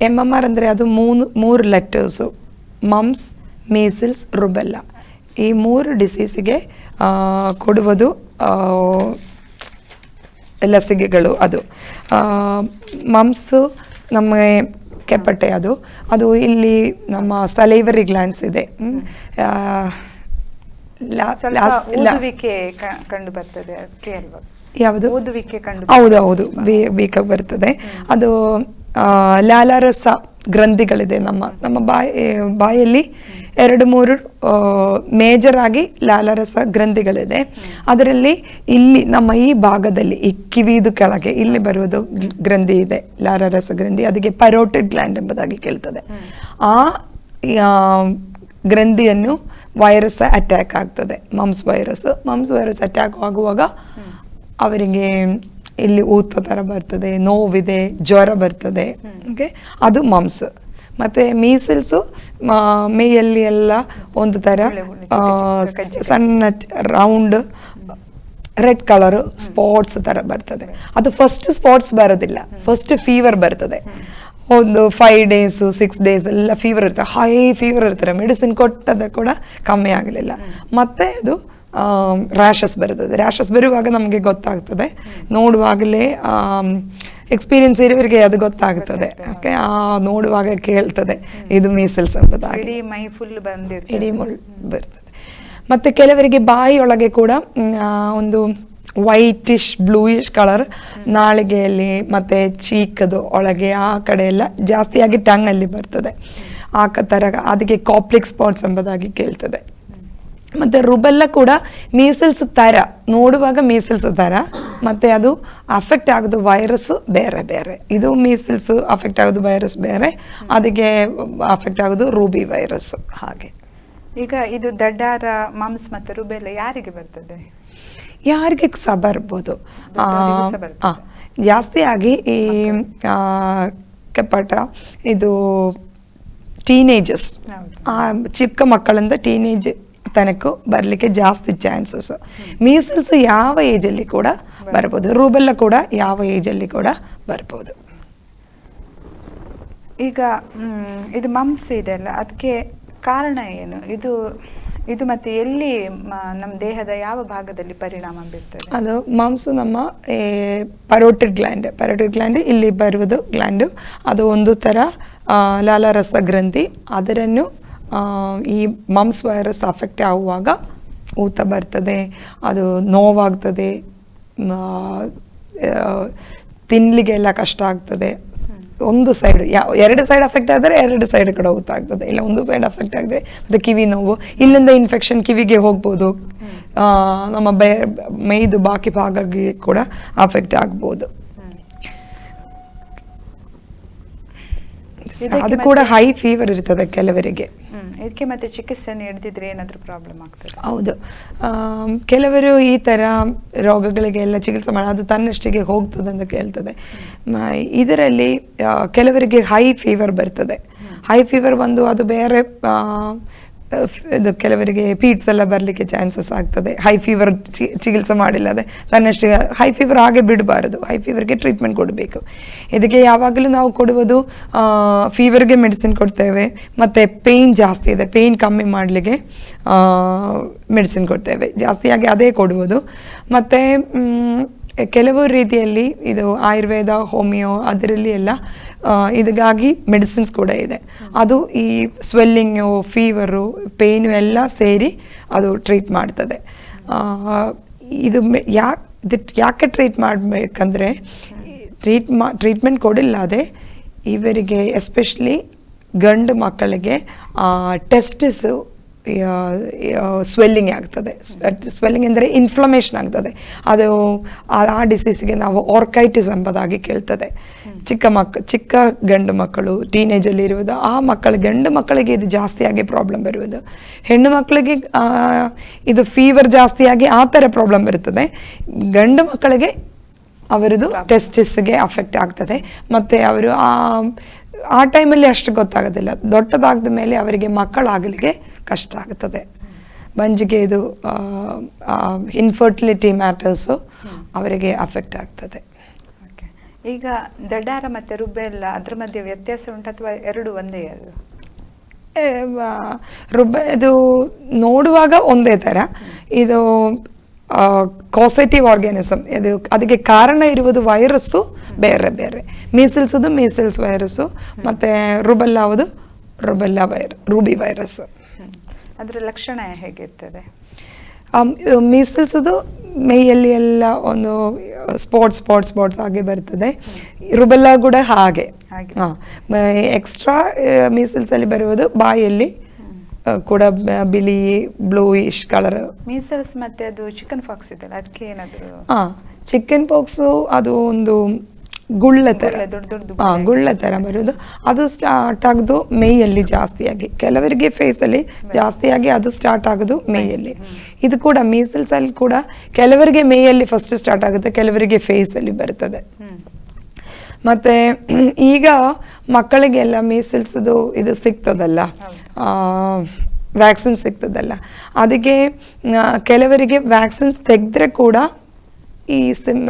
ಎಂ ಎಂ ಆರ್ ಅಂದರೆ ಅದು ಮೂರು ಮೂರು ಲೆಟರ್ಸು ಮಮ್ಸ್ ಮೀಸಿಲ್ಸ್ ರುಬೆಲ್ಲ ಈ ಮೂರು ಡಿಸೀಸಿಗೆ ಕೊಡುವುದು ಆ, ಲಸಿಕೆಗಳು ಅದು. ಮಮ್ಸು ನಮ್ಮ ಕೆಪಟೆ ಅದು. ಅದು ಇಲ್ಲಿ ನಮ್ಮ ಸಲೈವರಿ ಗ್ಲಾನ್ಸ್ ಇದೆ. ಕಂಡು ಬರ್ತದೆ ಯಾವುದು? ಓದುವಿಕೆ ಕಂಡು ಹೌದು ಹೌದು. ಬೇಕಾಗಿ ಬೇಗ ಬರ್ತದೆ. ಅದು ಲಾಲಾರಸ ಗ್ರಂಥಿಗಳಿದೆ ನಮ್ಮ ನಮ್ಮ ಬಾಯಿ ಬಾಯಲ್ಲಿ ಎರಡು ಮೂರು ಮೇಜರ್ ಆಗಿ ಲಾಲಾರಸ ಗ್ರಂಥಿಗಳಿದೆ. ಅದರಲ್ಲಿ ಇಲ್ಲಿ ನಮ್ಮ ಈ ಭಾಗದಲ್ಲಿ ಈ ಕಿವಿದು ಕೆಳಗೆ ಇಲ್ಲಿ ಬರುವುದು ಗ್ರಂಥಿ ಇದೆ ಲಾಲಾರಸ ಗ್ರಂಥಿ. ಅದಕ್ಕೆ ಪರೋಟೆಡ್ ಗ್ಲ್ಯಾಂಡ್ ಎಂಬುದಾಗಿ ಕೇಳ್ತದೆ. ಆ ಗ್ರಂಥಿಯನ್ನು ವೈರಸ್ ಅಟ್ಯಾಕ್ ಆಗ್ತದೆ. Mumps virus mumps virus attack ಆಗುವಾಗ ಅವರಿಗೆ ಇಲ್ಲಿ ಊತ ಥರ ಬರ್ತದೆ ನೋವಿದೆ ಜ್ವರ ಬರ್ತದೆ. ಓಕೆ ಅದು ಮಮ್ಸ್ ಮತ್ತು ಮೀಸಲ್ಸು ಮೇಯಲ್ಲಿ ಎಲ್ಲ ಒಂದು ಥರ ಸಣ್ಣ ರೌಂಡ್ ರೆಡ್ ಕಲರ್ ಸ್ಪಾಟ್ಸ್ ಥರ ಬರ್ತದೆ. ಅದು ಫಸ್ಟ್ ಸ್ಪಾಟ್ಸ್ ಬರೋದಿಲ್ಲ. ಫಸ್ಟ್ ಫೀವರ್ ಬರ್ತದೆ. ಒಂದು ಫೈವ್ ಡೇಸು ಸಿಕ್ಸ್ ಡೇಸ್ ಎಲ್ಲ ಫೀವರ್ ಇರ್ತದೆ ಹೈ ಫೀವರ್ ಇರ್ತಾರೆ. ಮೆಡಿಸಿನ್ ಕೊಟ್ಟದ ಕೂಡ ಕಮ್ಮಿ ಆಗಲಿಲ್ಲ. ಮತ್ತೆ ಅದು ರ್ಯಾಷಸ್ ಬರ್ತದೆ ರ್ಯಾಷಸ್ ಬರುವಾಗ ನಮಗೆ ಗೊತ್ತಾಗ್ತದೆ. ನೋಡುವಾಗಲೇ ಎಕ್ಸ್ಪೀರಿಯನ್ಸ್ ಇರುವವರಿಗೆ ಅದು ಗೊತ್ತಾಗ್ತದೆ. ಓಕೆ ಆ ನೋಡುವಾಗ ಕೇಳ್ತದೆ. ಇದು ಮೀಸಲ್ಸ್ ಎಂಬುದಾಗಿ ಇಡೀ ಮೈ ಫುಲ್ ಬಂದಿರುತ್ತೆ ಇಡೀ ಮುಳ್ ಬರ್ತದೆ. ಮತ್ತು ಕೆಲವರಿಗೆ ಬಾಯಿಯೊಳಗೆ ಕೂಡ ಒಂದು ವೈಟಿಶ್ ಬ್ಲೂಯಿಶ್ ಕಲರ್ ನಾಳಿಗೆಯಲ್ಲಿ ಮತ್ತು ಚೀಕದು ಒಳಗೆ ಆ ಕಡೆ ಎಲ್ಲ ಜಾಸ್ತಿಯಾಗಿ ಟಂಗಲ್ಲಿ ಬರ್ತದೆ. ಆ ಥರ ಅದಕ್ಕೆ ಕಾಪ್ಲಿಕ್ ಸ್ಪಾಟ್ಸ್ ಎಂಬುದಾಗಿ ಕೇಳ್ತದೆ. ಮತ್ತು ರುಬೆಲ್ಲ ಕೂಡ ಮೀಸಲ್ಸ್ ತರ ನೋಡುವಾಗ ಮೀಸಲ್ಸ್ ತರ ಮತ್ತು ಅದು ಅಫೆಕ್ಟ್ ಆಗೋದು ವೈರಸ್ಸು ಬೇರೆ ಬೇರೆ. ಇದು ಮೀಸಲ್ಸ್ ಅಫೆಕ್ಟ್ ಆಗೋದು ವೈರಸ್ ಬೇರೆ. ಅದಕ್ಕೆ ಅಫೆಕ್ಟ್ ಆಗೋದು ರೂಬಿ ವೈರಸ್ ಹಾಗೆ. ಈಗ ಇದು ದಡ್ಡಾರ ಮಾಂಸ ಮತ್ತು ರುಬೆಲ್ಲ ಯಾರಿಗೆ ಬರ್ತದೆ? ಯಾರಿಗೆ ಸಹ ಬರ್ಬೋದು. ಜಾಸ್ತಿಯಾಗಿ ಈ ಕಪಟ ಇದು ಟೀನೇಜಸ್. ಚಿಕ್ಕ ಮಕ್ಕಳಿಂದ ಟೀನೇಜ್ ತನಕ ಬರಲಿಕ್ಕೆ ಜಾಸ್ತಿ ಚಾನ್ಸಸ್. ಮೀಸಲ್ಸ್ ಯಾವ ಏಜಲ್ಲಿ ಕೂಡ ಬರ್ಬೋದು. ರೂಬೆಲ್ಲ ಕೂಡ ಯಾವ ಏಜಲ್ಲಿ ಕೂಡ ಬರ್ಬೋದು. ಈಗ ಇದು ಇದು ಮಾಂಸ ಇದೆಲ್ಲ ಅದಕ್ಕೆ ಕಾರಣ ಏನು? ಇದು ಇದು ಮತ್ತೆ ಎಲ್ಲಿ ನಮ್ಮ ದೇಹದ ಯಾವ ಭಾಗದಲ್ಲಿ ಪರಿಣಾಮ ಬೀರ್ತದೆ? ಅದು ಮಾಂಸ ನಮ್ಮ ಪರೋಟಿಡ್ ಗ್ಲ್ಯಾಂಡ್ ಪರೋಟಿಡ್ ಗ್ಲ್ಯಾಂಡ್ ಇಲ್ಲಿ ಬರುವುದು ಗ್ಲ್ಯಾಂಡು ಅದು ಒಂದು ಥರ ಲಾಲಾರಸ ಗ್ರಂಥಿ ಅದರನ್ನು ಈ ಮಮ್ಸ್ ವೈರಸ್ ಅಫೆಕ್ಟ್ ಆಗುವಾಗ ಊತ ಬರ್ತದೆ ಅದು ನೋವಾಗ್ತದೆ ತಿನ್ಲಿಕ್ಕೆಲ್ಲ ಕಷ್ಟ ಆಗ್ತದೆ. ಒಂದು ಸೈಡ್ ಯಾವ ಎರಡು ಸೈಡ್ ಅಫೆಕ್ಟ್ ಆದರೆ ಎರಡು ಸೈಡ್ ಕೂಡ ಊತ ಆಗ್ತದೆ. ಇಲ್ಲ ಒಂದು ಸೈಡ್ ಅಫೆಕ್ಟ್ ಆದರೆ ಮತ್ತು ಕಿವಿ ನೋವು ಇಲ್ಲಿಂದ ಇನ್ಫೆಕ್ಷನ್ ಕಿವಿಗೆ ಹೋಗ್ಬೋದು. ನಮ್ಮ ಬೆ ಮೈದು ಬಾಕಿ ಭಾಗಕ್ಕೆ ಕೂಡ ಅಫೆಕ್ಟ್ ಆಗ್ಬೋದು. ಅದು ಕೂಡ ಹೈ ಫೀವರ್ ಇರ್ತದೆ ಕೆಲವರಿಗೆ. ಇದಕ್ಕೆ ಮತ್ತೆ ಚಿಕಿತ್ಸೆ ನೀಡ್ತಿದ್ರೆ ಏನಾದರೂ ಪ್ರಾಬ್ಲಮ್ ಆಗ್ತದೆ? ಹೌದು. ಕೆಲವರು ಈ ಥರ ರೋಗಗಳಿಗೆಲ್ಲ ಚಿಕಿತ್ಸೆ ಮಾಡಿ ಅದು ತನ್ನಷ್ಟಿಗೆ ಹೋಗ್ತದೆ ಅಂತ ಕೇಳ್ತದೆ. ಇದರಲ್ಲಿ ಕೆಲವರಿಗೆ ಹೈ ಫೀವರ್ ಬರ್ತದೆ. ಹೈ ಫೀವರ್ ಬಂದು ಅದು ಬೇರೆ ಇದು ಕೆಲವರಿಗೆ ಪೀಟ್ಸ್ ಎಲ್ಲ ಬರಲಿಕ್ಕೆ ಚಾನ್ಸಸ್ ಆಗ್ತದೆ. ಹೈ ಫೀವರ್ ಚಿಕಿತ್ಸೆ ಮಾಡಿಲ್ಲದೆ ತನ್ನಷ್ಟೇ ಹೈ ಫೀವರ್ ಹಾಗೆ ಬಿಡಬಾರದು. ಹೈ ಫೀವರ್ಗೆ ಟ್ರೀಟ್ಮೆಂಟ್ ಕೊಡಬೇಕು. ಇದಕ್ಕೆ ಯಾವಾಗಲೂ ನಾವು ಕೊಡುವುದು ಫೀವರ್ಗೆ ಮೆಡಿಸಿನ್ ಕೊಡ್ತೇವೆ. ಮತ್ತು ಪೇಯ್ನ್ ಜಾಸ್ತಿ ಇದೆ. ಪೇಯ್ನ್ ಕಮ್ಮಿ ಮಾಡಲಿಕ್ಕೆ ಮೆಡಿಸಿನ್ ಕೊಡ್ತೇವೆ. ಜಾಸ್ತಿಯಾಗಿ ಅದೇ ಕೊಡುವುದು. ಮತ್ತು ಕೆಲವು ರೀತಿಯಲ್ಲಿ ಇದು ಆಯುರ್ವೇದ, ಹೋಮಿಯೋ ಅದರಲ್ಲಿ ಎಲ್ಲ ಇದಕ್ಕಾಗಿ ಮೆಡಿಸಿನ್ಸ್ ಕೂಡ ಇದೆ. ಅದು ಈ ಸ್ವೆಲ್ಲಿಂಗು ಫೀವರು ಪೇನು ಎಲ್ಲ ಸೇರಿ ಅದು ಟ್ರೀಟ್ ಮಾಡ್ತದೆ. ಇದು ಯಾಕೆ ಇದು ಯಾಕೆ ಟ್ರೀಟ್ ಮಾಡಬೇಕಂದ್ರೆ ಟ್ರೀಟ್ ಮಾ ಟ್ರೀಟ್ಮೆಂಟ್ ಕೊಡಿಲ್ಲದೆ ಇವರಿಗೆ ಎಸ್ಪೆಷಲಿ ಗಂಡು ಮಕ್ಕಳಿಗೆ ಟೆಸ್ಟಿಸು ಸ್ವೆಲ್ಲಿಂಗ್ ಆಗ್ತದೆ. ಸ್ವೆಲ್ಲಿಂಗ್ ಅಂದರೆ ಇನ್ಫ್ಲಮೇಷನ್ ಆಗ್ತದೆ. ಅದು ಆ- ಆ ಡಿಸೀಸ್ಗೆ ನಾವು ಆರ್ಕೈಟಿಸ್ ಎಂಬುದಾಗಿ ಕೇಳ್ತದೆ. ಚಿಕ್ಕ ಮಕ್ಕ ಚಿಕ್ಕ ಗಂಡು ಮಕ್ಕಳು ಟೀನೇಜಲ್ಲಿ ಇರುವುದು ಆ ಮಕ್ಕಳು ಗಂಡು ಮಕ್ಕಳಿಗೆ ಇದು ಜಾಸ್ತಿಯಾಗಿ ಪ್ರಾಬ್ಲಮ್ ಬರುವುದು. ಹೆಣ್ಣು ಮಕ್ಕಳಿಗೆ ಇದು ಫೀವರ್ ಜಾಸ್ತಿಯಾಗಿ ಆ ಥರ ಪ್ರಾಬ್ಲಮ್ ಬರ್ತದೆ ಗಂಡು ಮಕ್ಕಳಿಗೆ ಅವರದು ಟೆಸ್ಟಿಸ್ಗೆ ಅಫೆಕ್ಟ್ ಆಗ್ತದೆ. ಮತ್ತು ಅವರು ಆ ಆ ಟೈಮಲ್ಲಿ ಅಷ್ಟು ಗೊತ್ತಾಗೋದಿಲ್ಲ. ದೊಡ್ಡದಾದ ಮೇಲೆ ಅವರಿಗೆ ಮಕ್ಕಳಾಗಲಿಕ್ಕೆ ಕಷ್ಟ ಆಗ್ತದೆ. ಮಂಜಿಗೆ ಇದು ಇನ್ಫರ್ಟಿಲಿಟಿ ಮ್ಯಾಟರ್ಸು ಅವರಿಗೆ ಅಫೆಕ್ಟ್ ಆಗ್ತದೆ. ಈಗ ದಡ್ಡಾರ ಮತ್ತು ರುಬೆಲ್ಲ ಅದ್ರ ಮಧ್ಯೆ ವ್ಯತ್ಯಾಸ ಉಂಟು ಅಥವಾ ಎರಡು ಒಂದೇ ಅದು ರುಬ್ಬ ಇದು ನೋಡುವಾಗ ಒಂದೇ ಥರ. ಇದು ಕಾಸೆಟಿವ್ ಆರ್ಗ್ಯಾನಿಸಮ್ ಇದು ಅದಕ್ಕೆ ಕಾರಣ ಇರುವುದು ವೈರಸ್ಸು ಬೇರೆ ಬೇರೆ. ಮೀಸಲ್ಸದು ಮೀಸಲ್ಸ್ ವೈರಸ್ಸು ಮತ್ತು ರುಬೆಲ್ಲ ರುಬೆಲ್ಲ ವೈರ್ ರೂಬಿ ವೈರಸ್ ಹ್ಮ್. ಅದರ ಲಕ್ಷಣ ಹೇಗಿರ್ತದೆ ಮೀಸಲ್ಸದು ಮೈಯಲ್ಲಿ ಎಲ್ಲ ಒಂದು ಸ್ಪಾಟ್ ಸ್ಪಾಟ್ ಸ್ಪಾಟ್ಸ್ ಹಾಗೆ ಬರ್ತದೆ. ರುಬೆಲ್ಲ ಕೂಡ ಹಾಗೆ. ಹಾಂ. ಎಕ್ಸ್ಟ್ರಾ ಮೀಸಲ್ಸಲ್ಲಿ ಬರುವುದು ಬಾಯಲ್ಲಿ ಕೂಡ ಬಿಳಿ ಬ್ಲೂಯಿಶ್ ಕಲರ್ ಮೀಸಲ್ಸ್ ಮತ್ತೆ ಅದು ಚಿಕನ್ ಫಾಕ್ಸ್ ಇದೆ ಅದಕ್ಕೆ ಏನಾದರೂ ಹಾಂ. ಚಿಕನ್ ಪಾಕ್ಸು ಅದು ಒಂದು ಗುಳ್ಳ ಥರ. ದೊಡ್ಡ ಹಾಂ ಗುಳ್ಳೆ. ಥರ ಬರೋದು. ಅದು ಸ್ಟಾರ್ಟ್ ಆಗೋದು ಮೇಯಲ್ಲಿ ಜಾಸ್ತಿಯಾಗಿ ಕೆಲವರಿಗೆ ಫೇಸಲ್ಲಿ ಜಾಸ್ತಿಯಾಗಿ ಅದು ಸ್ಟಾರ್ಟ್ ಆಗೋದು ಮೇಯಲ್ಲಿ. ಇದು ಕೂಡ ಮೀಸಲ್ಸಲ್ಲಿ ಕೂಡ ಕೆಲವರಿಗೆ ಮೇಯಲ್ಲಿ ಫಸ್ಟ್ ಸ್ಟಾರ್ಟ್ ಆಗುತ್ತೆ ಕೆಲವರಿಗೆ ಫೇಸಲ್ಲಿ ಬರ್ತದೆ. ಮತ್ತೆ ಈಗ ಮಕ್ಕಳಿಗೆಲ್ಲ ಮೀಸಲ್ಸ್ದು ಇದು ಸಿಗ್ತದಲ್ಲ ವ್ಯಾಕ್ಸಿನ್ ಸಿಗ್ತದಲ್ಲ. ಅದಕ್ಕೆ ಕೆಲವರಿಗೆ ವ್ಯಾಕ್ಸಿನ್ಸ್ ತೆಗೆದ್ರೆ ಕೂಡ ಈ ಸಿಮ್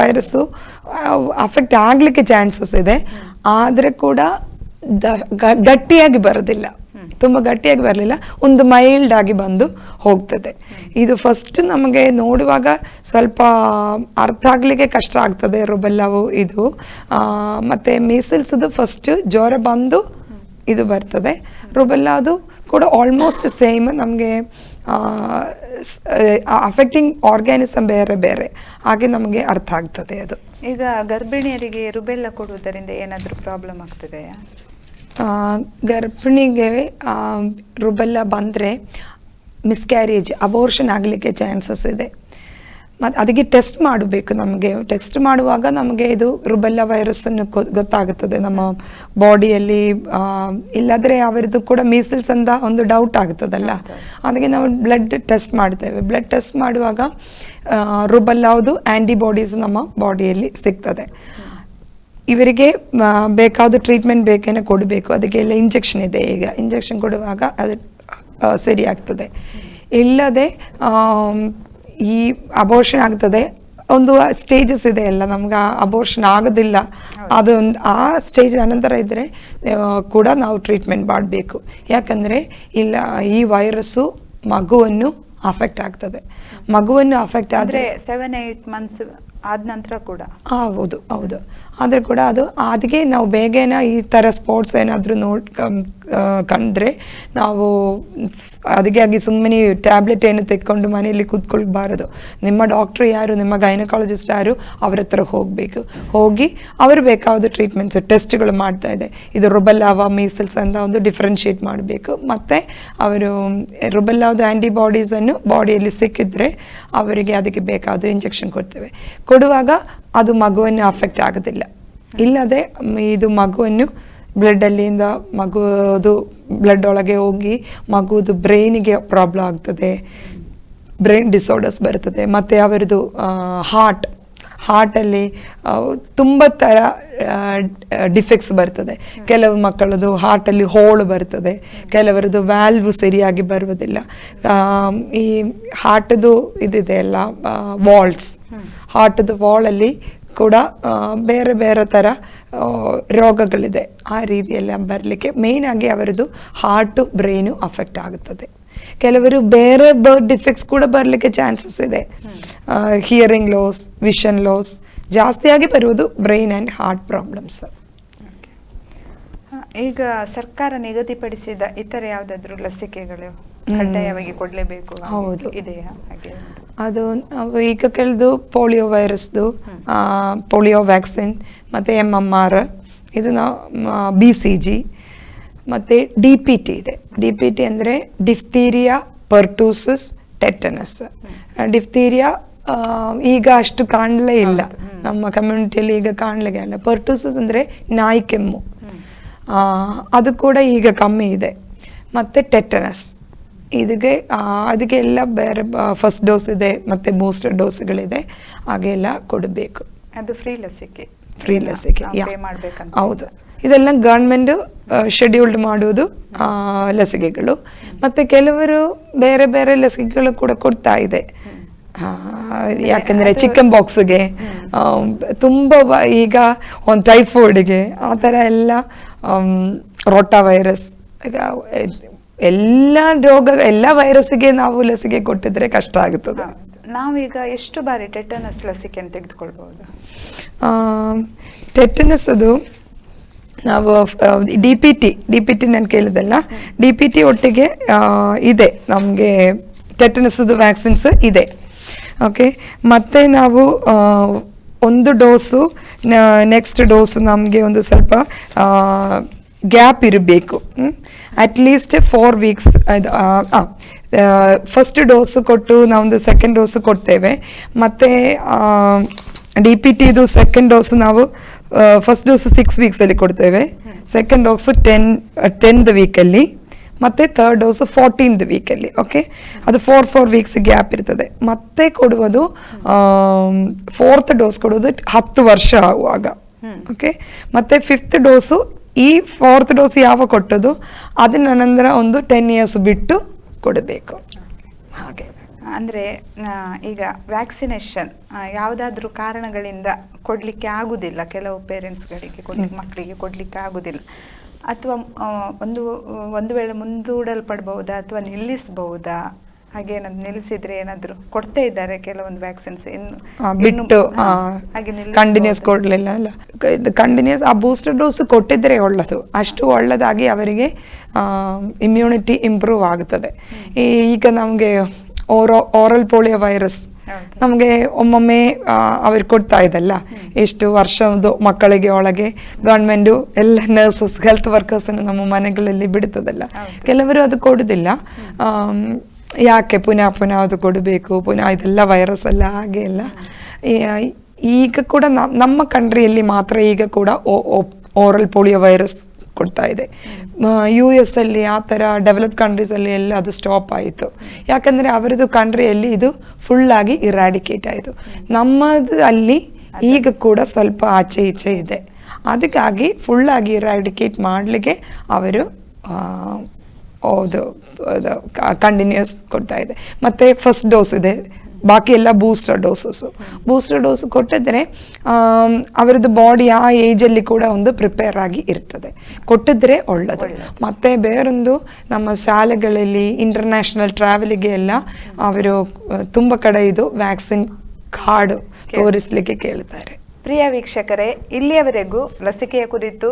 ವೈರಸ್ಸು ಅಫೆಕ್ಟ್ ಆಗಲಿಕ್ಕೆ ಚಾನ್ಸಸ್ ಇದೆ. ಆದರೆ ಕೂಡ ಗಟ್ಟಿಯಾಗಿ ಬರೋದಿಲ್ಲ. ತುಂಬ ಗಟ್ಟಿಯಾಗಿ ಬರಲಿಲ್ಲ. ಒಂದು ಮೈಲ್ಡ್ ಆಗಿ ಬಂದು ಹೋಗ್ತದೆ. ಇದು ಫಸ್ಟ್ ನಮಗೆ ನೋಡುವಾಗ ಸ್ವಲ್ಪ ಅರ್ಥ ಆಗಲಿಕ್ಕೆ ಕಷ್ಟ ಆಗ್ತದೆ ರುಬೆಲ್ಲವು ಇದು. ಮತ್ತೆ ಮೀಸಲ್ಸ್ದು ಫಸ್ಟ್ ಜ್ವರ ಬಂದು ಇದು ಬರ್ತದೆ. ರುಬೆಲ್ಲದು ಕೂಡ ಆಲ್ಮೋಸ್ಟ್ ಸೇಮ್ ನಮಗೆ ಅಫೆಕ್ಟಿಂಗ್ ಆರ್ಗ್ಯಾನಿಸಮ್ ಬೇರೆ ಬೇರೆ. ಹಾಗೆ ನಮಗೆ ಅರ್ಥ ಆಗ್ತದೆ ಅದು. ಈಗ ಗರ್ಭಿಣಿಯರಿಗೆ ರುಬೆಲ್ಲ ಕೊಡುವುದರಿಂದ ಏನಾದರೂ ಪ್ರಾಬ್ಲಮ್ ಆಗ್ತದೆಯಾ? ಗರ್ಭಿಣಿಗೆ ರುಬೆಲ್ಲ ಬಂದರೆ ಮಿಸ್ಕ್ಯಾರೇಜ್ ಅಬೋರ್ಷನ್ ಆಗಲಿಕ್ಕೆ ಚಾನ್ಸಸ್ ಇದೆ. ಮತ್ತು ಅದಕ್ಕೆ ಟೆಸ್ಟ್ ಮಾಡಬೇಕು ನಮಗೆ. ಟೆಸ್ಟ್ ಮಾಡುವಾಗ ನಮಗೆ ಇದು ರುಬೆಲ್ಲ ವೈರಸ್ಸನ್ನು ಗೊತ್ತಾಗುತ್ತದೆ. ನಮ್ಮ ಬಾಡಿಯಲ್ಲಿ ಇಲ್ಲದ್ರೆ ಅವರದ್ದು ಕೂಡ ಮೀಸಲ್ಸ್ ಅಂತ ಒಂದು ಡೌಟ್ ಆಗ್ತದಲ್ಲ. ಅದಕ್ಕೆ ನಾವು ಬ್ಲಡ್ ಟೆಸ್ಟ್ ಮಾಡ್ತೇವೆ. ಬ್ಲಡ್ ಟೆಸ್ಟ್ ಮಾಡುವಾಗ ರುಬೆಲ್ಲಾವುದು ಆ್ಯಂಟಿಬಾಡೀಸ್ ನಮ್ಮ ಬಾಡಿಯಲ್ಲಿ ಸಿಗ್ತದೆ. ಇವರಿಗೆ ಬೇಕಾದ ಟ್ರೀಟ್ಮೆಂಟ್ ಬೇಕೇನೆ ಕೊಡಬೇಕು. ಅದಕ್ಕೆಲ್ಲ ಇಂಜೆಕ್ಷನ್ ಇದೆ ಈಗ. ಇಂಜೆಕ್ಷನ್ ಕೊಡುವಾಗ ಅದು ಸರಿಯಾಗ್ತದೆ. ಇಲ್ಲದೆ ಈ ಅಬೋರ್ಷನ್ ಆಗ್ತದೆ. ಒಂದು ಸ್ಟೇಜಸ್ ಇದೆ ಅಲ್ಲ ನಮ್ಗೆ ಅಬೋರ್ಷನ್ ಆಗೋದಿಲ್ಲ. ಅದೊಂದು ಆ ಸ್ಟೇಜ್ ಅನಂತರ ಇದ್ದರೆ ಕೂಡ ನಾವು ಟ್ರೀಟ್ಮೆಂಟ್ ಮಾಡಬೇಕು. ಯಾಕಂದರೆ ಇಲ್ಲ ಈ ವೈರಸ್ಸು ಮಗುವನ್ನು ಅಫೆಕ್ಟ್ ಆಗ್ತದೆ. ಮಗುವನ್ನು ಅಫೆಕ್ಟ್ ಆದರೆ ಸೆವೆನ್ ಏಯ್ಟ್ ಮಂತ್ಸ್ ಆದ ನಂತರ ಕೂಡ? ಹೌದು ಹೌದು. ಆದರೆ ಕೂಡ ಅದು ಅದಕ್ಕೆ ನಾವು ಬೇಗನೆ ಈ ಥರ ಸ್ಪೋರ್ಟ್ಸ್ ಏನಾದರೂ ನೋಡ್ ಕಂಡ್ರೆ ನಾವು ಅದಕ್ಕಾಗಿ ಸುಮ್ಮನೆ ಟ್ಯಾಬ್ಲೆಟ್ ಏನು ತೆಕ್ಕೊಂಡು ಮನೆಯಲ್ಲಿ ಕೂತ್ಕೊಳ್ಬಾರದು. ನಿಮ್ಮ ಡಾಕ್ಟ್ರ್ ಯಾರು, ನಿಮ್ಮ ಗೈನಕಾಲಜಿಸ್ಟ್ ಯಾರು, ಅವ್ರ ಹತ್ರ ಹೋಗಬೇಕು. ಹೋಗಿ ಅವರು ಬೇಕಾದ ಟ್ರೀಟ್ಮೆಂಟ್ಸ್, ಟೆಸ್ಟ್ಗಳು ಮಾಡ್ತಾ ಇದೆ. ಇದು ರುಬೆಲ್ಲಾವ, ಮೀಸಲ್ಸ್ ಅಂತ ಒಂದು ಡಿಫ್ರೆನ್ಶಿಯೇಟ್ ಮಾಡಬೇಕು. ಮತ್ತು ಅವರು ರುಬೆಲ್ಲಾವ್ದು ಆ್ಯಂಟಿಬಾಡೀಸನ್ನು ಬಾಡಿಯಲ್ಲಿ ಸಿಕ್ಕಿದ್ರೆ ಅವರಿಗೆ ಅದಕ್ಕೆ ಬೇಕಾದ ಇಂಜೆಕ್ಷನ್ ಕೊಡ್ತೇವೆ. ಕೊಡುವಾಗ ಅದು ಮಗುವನ್ನು ಅಫೆಕ್ಟ್ ಆಗೋದಿಲ್ಲ. ಇಲ್ಲದೆ ಇದು ಮಗುವನ್ನು ಬ್ಲಡ್ಡಲ್ಲಿಂದ ಮಗುವುದು ಬ್ಲಡ್ ಒಳಗೆ ಹೋಗಿ ಮಗುವುದು ಬ್ರೈನಿಗೆ ಪ್ರಾಬ್ಲಮ್ ಆಗ್ತದೆ. ಬ್ರೈನ್ ಡಿಸಾರ್ಡರ್ಸ್ ಬರ್ತದೆ. ಮತ್ತು ಅವರದು ಹಾರ್ಟ್ ಹಾರ್ಟಲ್ಲಿ ತುಂಬ ಥರ ಡಿಫೆಕ್ಟ್ಸ್ ಬರ್ತದೆ. ಕೆಲವು ಮಕ್ಕಳದು ಹಾರ್ಟಲ್ಲಿ ಹೋಳು ಬರ್ತದೆ. ಕೆಲವರದು ವ್ಯಾಲ್ವ್ ಸರಿಯಾಗಿ ಬರುವುದಿಲ್ಲ. ಈ ಹಾರ್ಟದು ಇದಿದೆ ಅಲ್ಲ ವಾಲ್ಸ್ ಹಾರ್ಟದ ವಾಲಲ್ಲಿ ಕೂಡ ಬೇರೆ ಬೇರೆ ಥರ ರೋಗಗಳಿದೆ ಆ ರೀತಿಯೆಲ್ಲ ಬರಲಿಕ್ಕೆ ಆಗಿ ಅವರದು ಹಾರ್ಟು ಬ್ರೈನು ಅಫೆಕ್ಟ್ ಆಗುತ್ತದೆ. ಕೆಲವರು ಬೇರೆ ಬರ್ಡ್ ಡಿಫೆಕ್ಟ್ಸ್ ಕೂಡ ಬರಲಿಕ್ಕೆ ಚಾನ್ಸಸ್ ಇದೆ. ಹಿಯರಿಂಗ್ ಲಾಸ್ ವಿಷನ್ ಲಾಸ್ ಜಾಸ್ತಿಯಾಗಿ ಬರುವುದು ಬ್ರೈನ್ ಆ್ಯಂಡ್ ಹಾರ್ಟ್ ಪ್ರಾಬ್ಲಮ್ಸ್ ಈಗ ಸರ್ಕಾರ ನಿಗದಿಪಡಿಸಿದ ಇತರ ಯಾವುದಾದ್ರೂ ಲಸಿಕೆಗಳು? ಕಡ್ಡಾಯವಾಗಿ ಕೊಡಲೇಬೇಕು ಹೌದು. ಇದೆಯಾ ಹಾಗೆ. ಅದು ನಾವು ಈಗ ಕೇಳಿದು ಪೋಲಿಯೋ ವೈರಸ್ದು ಪೋಲಿಯೋ ವ್ಯಾಕ್ಸಿನ್ ಮತ್ತು ಎಂ ಎಂ ಆರ್ ಇದು ನಾವು ಬಿ ಸಿ ಜಿ ಮತ್ತು ಡಿ ಪಿ ಟಿ ಇದೆ. ಡಿ ಪಿ ಟಿ ಅಂದರೆ ಡಿಫ್ತೀರಿಯಾ ಪರ್ಟೂಸಸ್ ಟೆಟನಸ್. ಡಿಫ್ತೀರಿಯಾ ಈಗ ಅಷ್ಟು ಕಾಣಲೇ ಇಲ್ಲ. ನಮ್ಮ ಕಮ್ಯುನಿಟಿಯಲ್ಲಿ ಈಗ ಕಾಣಲಿಕ್ಕೆ ಇಲ್ಲ. ಪರ್ಟೂಸಸ್ ಅಂದರೆ ನಾಯಿ ಕೆಮ್ಮು. ಅದು ಕೂಡ ಈಗ ಕಮ್ಮಿ ಇದೆ. ಮತ್ತು ಟೆಟನಸ್. ಇದಕ್ಕೆ ಅದಕ್ಕೆಲ್ಲ ಅದಕ್ಕೆ ಎಲ್ಲ ಬೇರೆ ಫಸ್ಟ್ ಡೋಸ್ ಇದೆ ಮತ್ತು ಬೂಸ್ಟರ್ ಡೋಸ್ಗಳಿದೆ ಹಾಗೆಲ್ಲ ಕೊಡಬೇಕು. ಅದು ಫ್ರೀ ಲಸಿಕೆ. ಫ್ರೀ ಲಸಿಕೆ ಹೌದು. ಇದೆಲ್ಲ ಗೌರ್ಮೆಂಟು ಶೆಡ್ಯೂಲ್ಡ್ ಮಾಡುವುದು ಲಸಿಕೆಗಳು. ಮತ್ತು ಕೆಲವರು ಬೇರೆ ಬೇರೆ ಲಸಿಕೆಗಳು ಕೂಡ ಕೊಡ್ತಾ ಇದೆ. ಯಾಕಂದರೆ ಚಿಕನ್ ಬಾಕ್ಸ್ಗೆ ತುಂಬ ಈಗ ಒಂದು ಟೈಫಾಯ್ಡ್ಗೆ ಆ ಥರ ಎಲ್ಲ ರೋಟಾ ವೈರಸ್ ಈಗ ಎಲ್ಲ ರೋಗ ಎಲ್ಲ ವೈರಸ್ಗೆ ನಾವು ಲಸಿಕೆ ಕೊಟ್ಟಿದ್ರೆ ಕಷ್ಟ ಆಗುತ್ತದೆ. ನಾವೀಗ ಎಷ್ಟು ಬಾರಿ ಟೆಟನಸ್ ಲಸಿಕೆಯನ್ನು ತೆಗೆದುಕೊಳ್ಬಹುದು? ಟೆಟನಸ್ ಅದು ನಾವು D P T D P T ನಾನು ಕೇಳಿದಲ್ಲ ಡಿ ಪಿ ಟಿ ಒಟ್ಟಿಗೆ ಇದೆ. ನಮಗೆ ಟೆಟನಸ್ದು ವ್ಯಾಕ್ಸಿನ್ಸ್ ಇದೆ. ಓಕೆ ಮತ್ತೆ ನಾವು ಒಂದು ಡೋಸು ನೆಕ್ಸ್ಟ್ ಡೋಸು ನಮಗೆ ಒಂದು ಸ್ವಲ್ಪ ಗ್ಯಾಪ್ ಇರಬೇಕು. At least four weeks first dose ಕೊಟ್ಟು ನಾವೊಂದು ಸೆಕೆಂಡ್ ಡೋಸು ಕೊಡ್ತೇವೆ. ಮತ್ತು ಡಿ ಪಿ ಟಿದು ಸೆಕೆಂಡ್ ಡೋಸು ನಾವು ಫಸ್ಟ್ ಡೋಸು ಸಿಕ್ಸ್ ವೀಕ್ಸಲ್ಲಿ ಕೊಡ್ತೇವೆ. ಸೆಕೆಂಡ್ ಡೋಸು ಟೆನ್ ಟೆನ್ತ್ ವೀಕಲ್ಲಿ ಮತ್ತು ಥರ್ಡ್ ಡೋಸು ಫೋರ್ಟೀನ್ತ್ ವೀಕಲ್ಲಿ ಓಕೆ ಅದು ಫೋರ್ ಫೋರ್ ವೀಕ್ಸ್ ಗ್ಯಾಪ್ ಇರ್ತದೆ. ಮತ್ತೆ ಕೊಡುವುದು ಫೋರ್ತ್ ಡೋಸ್ ಕೊಡುವುದು ಹತ್ತು ವರ್ಷ ಆಗುವಾಗ ಓಕೆ ಮತ್ತು ಫಿಫ್ತ್ ಡೋಸು ಈ ಫೋರ್ತ್ ಡೋಸ್ ಯಾವ ಕೊಟ್ಟದು ಅದನ್ನ ನಂತರ ಒಂದು ಟೆನ್ ಇಯರ್ಸ್ ಬಿಟ್ಟು ಕೊಡಬೇಕು. ಹಾಗೆ. ಅಂದರೆ ಈಗ ವ್ಯಾಕ್ಸಿನೇಷನ್ ಯಾವುದಾದ್ರೂ ಕಾರಣಗಳಿಂದ ಕೊಡಲಿಕ್ಕೆ ಆಗುದಿಲ್ಲ. ಕೆಲವು ಪೇರೆಂಟ್ಸ್ಗಳಿಗೆ ಕೊಡ್ಲಿಕ್ಕೆ ಮಕ್ಕಳಿಗೆ ಕೊಡಲಿಕ್ಕೆ ಆಗುದಿಲ್ಲ. ಅಥವಾ ಒಂದು ಒಂದು ವೇಳೆ ಮುಂದೂಡಲ್ಪಡ್ಬಹುದಾ ಅಥವಾ ನಿಲ್ಲಿಸಬಹುದಾ? ಹಾಗೆ ಏನಾದ್ರು ನಿಲ್ಲಿಸಿದ್ರೆ ಏನಾದ್ರು ಕೊಡ್ತಾ ಇದ್ದಾರೆ ಕೆಲವೊಂದು ವ್ಯಾಕ್ಸಿನ್ಸ್ ಇನ್ನು ಬಿಟ್ಟು ಕಂಟಿನ್ಯೂಸ್ ಕೊಡ್ಲಿಲ್ಲ ಅಲ್ಲ. ಕಂಟಿನ್ಯೂಸ್ ಆ ಬೂಸ್ಟರ್ ಡೋಸ್ ಕೊಟ್ಟಿದ್ರೆ ಒಳ್ಳೆಯದು ಅಷ್ಟು ಒಳ್ಳೆದಾಗಿ ಅವರಿಗೆ ಇಮ್ಯುನಿಟಿ ಇಂಪ್ರೂವ್ ಆಗುತ್ತದೆ ಈ- ಈಗ ನಮಗೆ ಓರೋ ಓರಲ್ ಪೋಲಿಯೋ ವೈರಸ್. ನಮಗೆ ಒಮ್ಮೊಮ್ಮೆ ಆ, ಅವ್ರಿಗೆ ಕೊಡ್ತಾ ಇದಲ್ಲ. ಎಷ್ಟು ವರ್ಷದ್ದು ಮಕ್ಕಳಿಗೆ ಒಳಗೆ ಗೌರ್ಮೆಂಟು ಎಲ್ಲ ನರ್ಸಸ್ ಹೆಲ್ತ್ ವರ್ಕರ್ಸನ್ನು ನಮ್ಮ ಮನೆಗಳಲ್ಲಿ ಬಿಡುತ್ತದಲ್ಲ ಕೆಲವರು ಅದು ಕೊಡೋದಿಲ್ಲ. ಯಾಕೆ ಪುನಃ ಪುನಃ ಅದು ಕೊಡಬೇಕು, ಪುನಃ ಇದೆಲ್ಲ ವೈರಸ್ ಎಲ್ಲ ಹಾಗೆ ಎಲ್ಲ. ಈಗ ಕೂಡ ನಮ್- ನಮ್ಮ ಕಂಟ್ರಿಯಲ್ಲಿ ಮಾತ್ರ ಈಗ ಕೂಡ ಓರಲ್ ಪೋಲಿಯೋ ವೈರಸ್ ಕೊಡ್ತಾ ಇದೆ. ಯು ಎಸ್ ಅಲ್ಲಿ ಆ ಥರ ಡೆವಲಪ್ ಕಂಟ್ರೀಸಲ್ಲಿ ಎಲ್ಲ ಅದು ಸ್ಟಾಪ್ ಆಯಿತು. ಯಾಕಂದರೆ ಅವರದು ಕಂಟ್ರಿಯಲ್ಲಿ ಇದು ಫುಲ್ಲಾಗಿ ಇರಾಡಿಕೇಟ್ ಆಯಿತು. ನಮ್ಮದು ಅಲ್ಲಿ ಈಗ ಕೂಡ ಸ್ವಲ್ಪ ಆಚೆ ಈಚೆ ಇದೆ. ಅದಕ್ಕಾಗಿ ಫುಲ್ಲಾಗಿ ಇರಾಡಿಕೇಟ್ ಮಾಡಲಿಕ್ಕೆ ಅವರು ಹೌದು ಕಂಟಿನ್ಯೂಸ್ ಕೊಡ್ತಾ ಇದೆ. ಮತ್ತು ಫಸ್ಟ್ ಡೋಸ್ ಇದೆ. ಬಾಕಿ ಎಲ್ಲ ಬೂಸ್ಟರ್ ಡೋಸಸ್ಸು ಬೂಸ್ಟರ್ ಡೋಸ್ ಕೊಟ್ಟಿದ್ರೆ ಅವರದ್ದು ಬಾಡಿ ಆ ಏಜಲ್ಲಿ ಕೂಡ ಒಂದು ಪ್ರಿಪೇರ್ ಆಗಿ ಇರ್ತದೆ. ಕೊಟ್ಟಿದ್ರೆ ಒಳ್ಳೆಯದು ಮತ್ತು ಬೇರೊಂದು ನಮ್ಮ ಶಾಲೆಗಳಲ್ಲಿ ಇಂಟರ್ನ್ಯಾಷನಲ್ ಟ್ರಾವೆಲಿಗೆ ಎಲ್ಲ ಅವರು ತುಂಬ ಕಡೆ ಇದು ವ್ಯಾಕ್ಸಿನ್ ಕಾರ್ಡ್ ತೋರಿಸಲಿಕ್ಕೆ ಕೇಳ್ತಾರೆ. ಪ್ರಿಯ ವೀಕ್ಷಕರೇ ಇಲ್ಲಿಯವರೆಗೂ ಲಸಿಕೆಯ ಕುರಿತು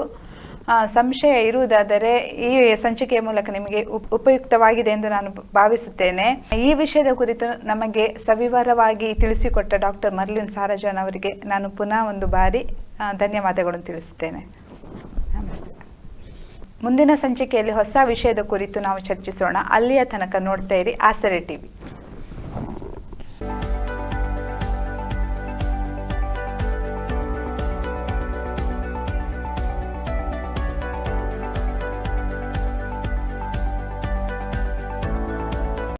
ಸಂಶಯ ಇರುವುದಾದರೆ ಈ ಸಂಚಿಕೆಯ ಮೂಲಕ ನಿಮಗೆ ಉಪ್- ಉಪಯುಕ್ತವಾಗಿದೆ ಎಂದು ನಾನು ಭಾವಿಸುತ್ತೇನೆ. ಈ ವಿಷಯದ ಕುರಿತು ನಮಗೆ ಸವಿವರವಾಗಿ ತಿಳಿಸಿಕೊಟ್ಟ ಡಾಕ್ಟರ್ ಮರ್ಲಿನ್ ಸಾರಜನ್ ಅವರಿಗೆ ನಾನು ಪುನಃ ಒಂದು ಬಾರಿ ಧನ್ಯವಾದಗಳನ್ನು ತಿಳಿಸುತ್ತೇನೆ. ನಮಸ್ತೆ. ಮುಂದಿನ ಸಂಚಿಕೆಯಲ್ಲಿ ಹೊಸ ವಿಷಯದ ಕುರಿತು ನಾವು ಚರ್ಚಿಸೋಣ. ಅಲ್ಲಿಯ ತನಕ ನೋಡ್ತಾ ಇರಿ. ಆಸರೆ ಟಿವಿ.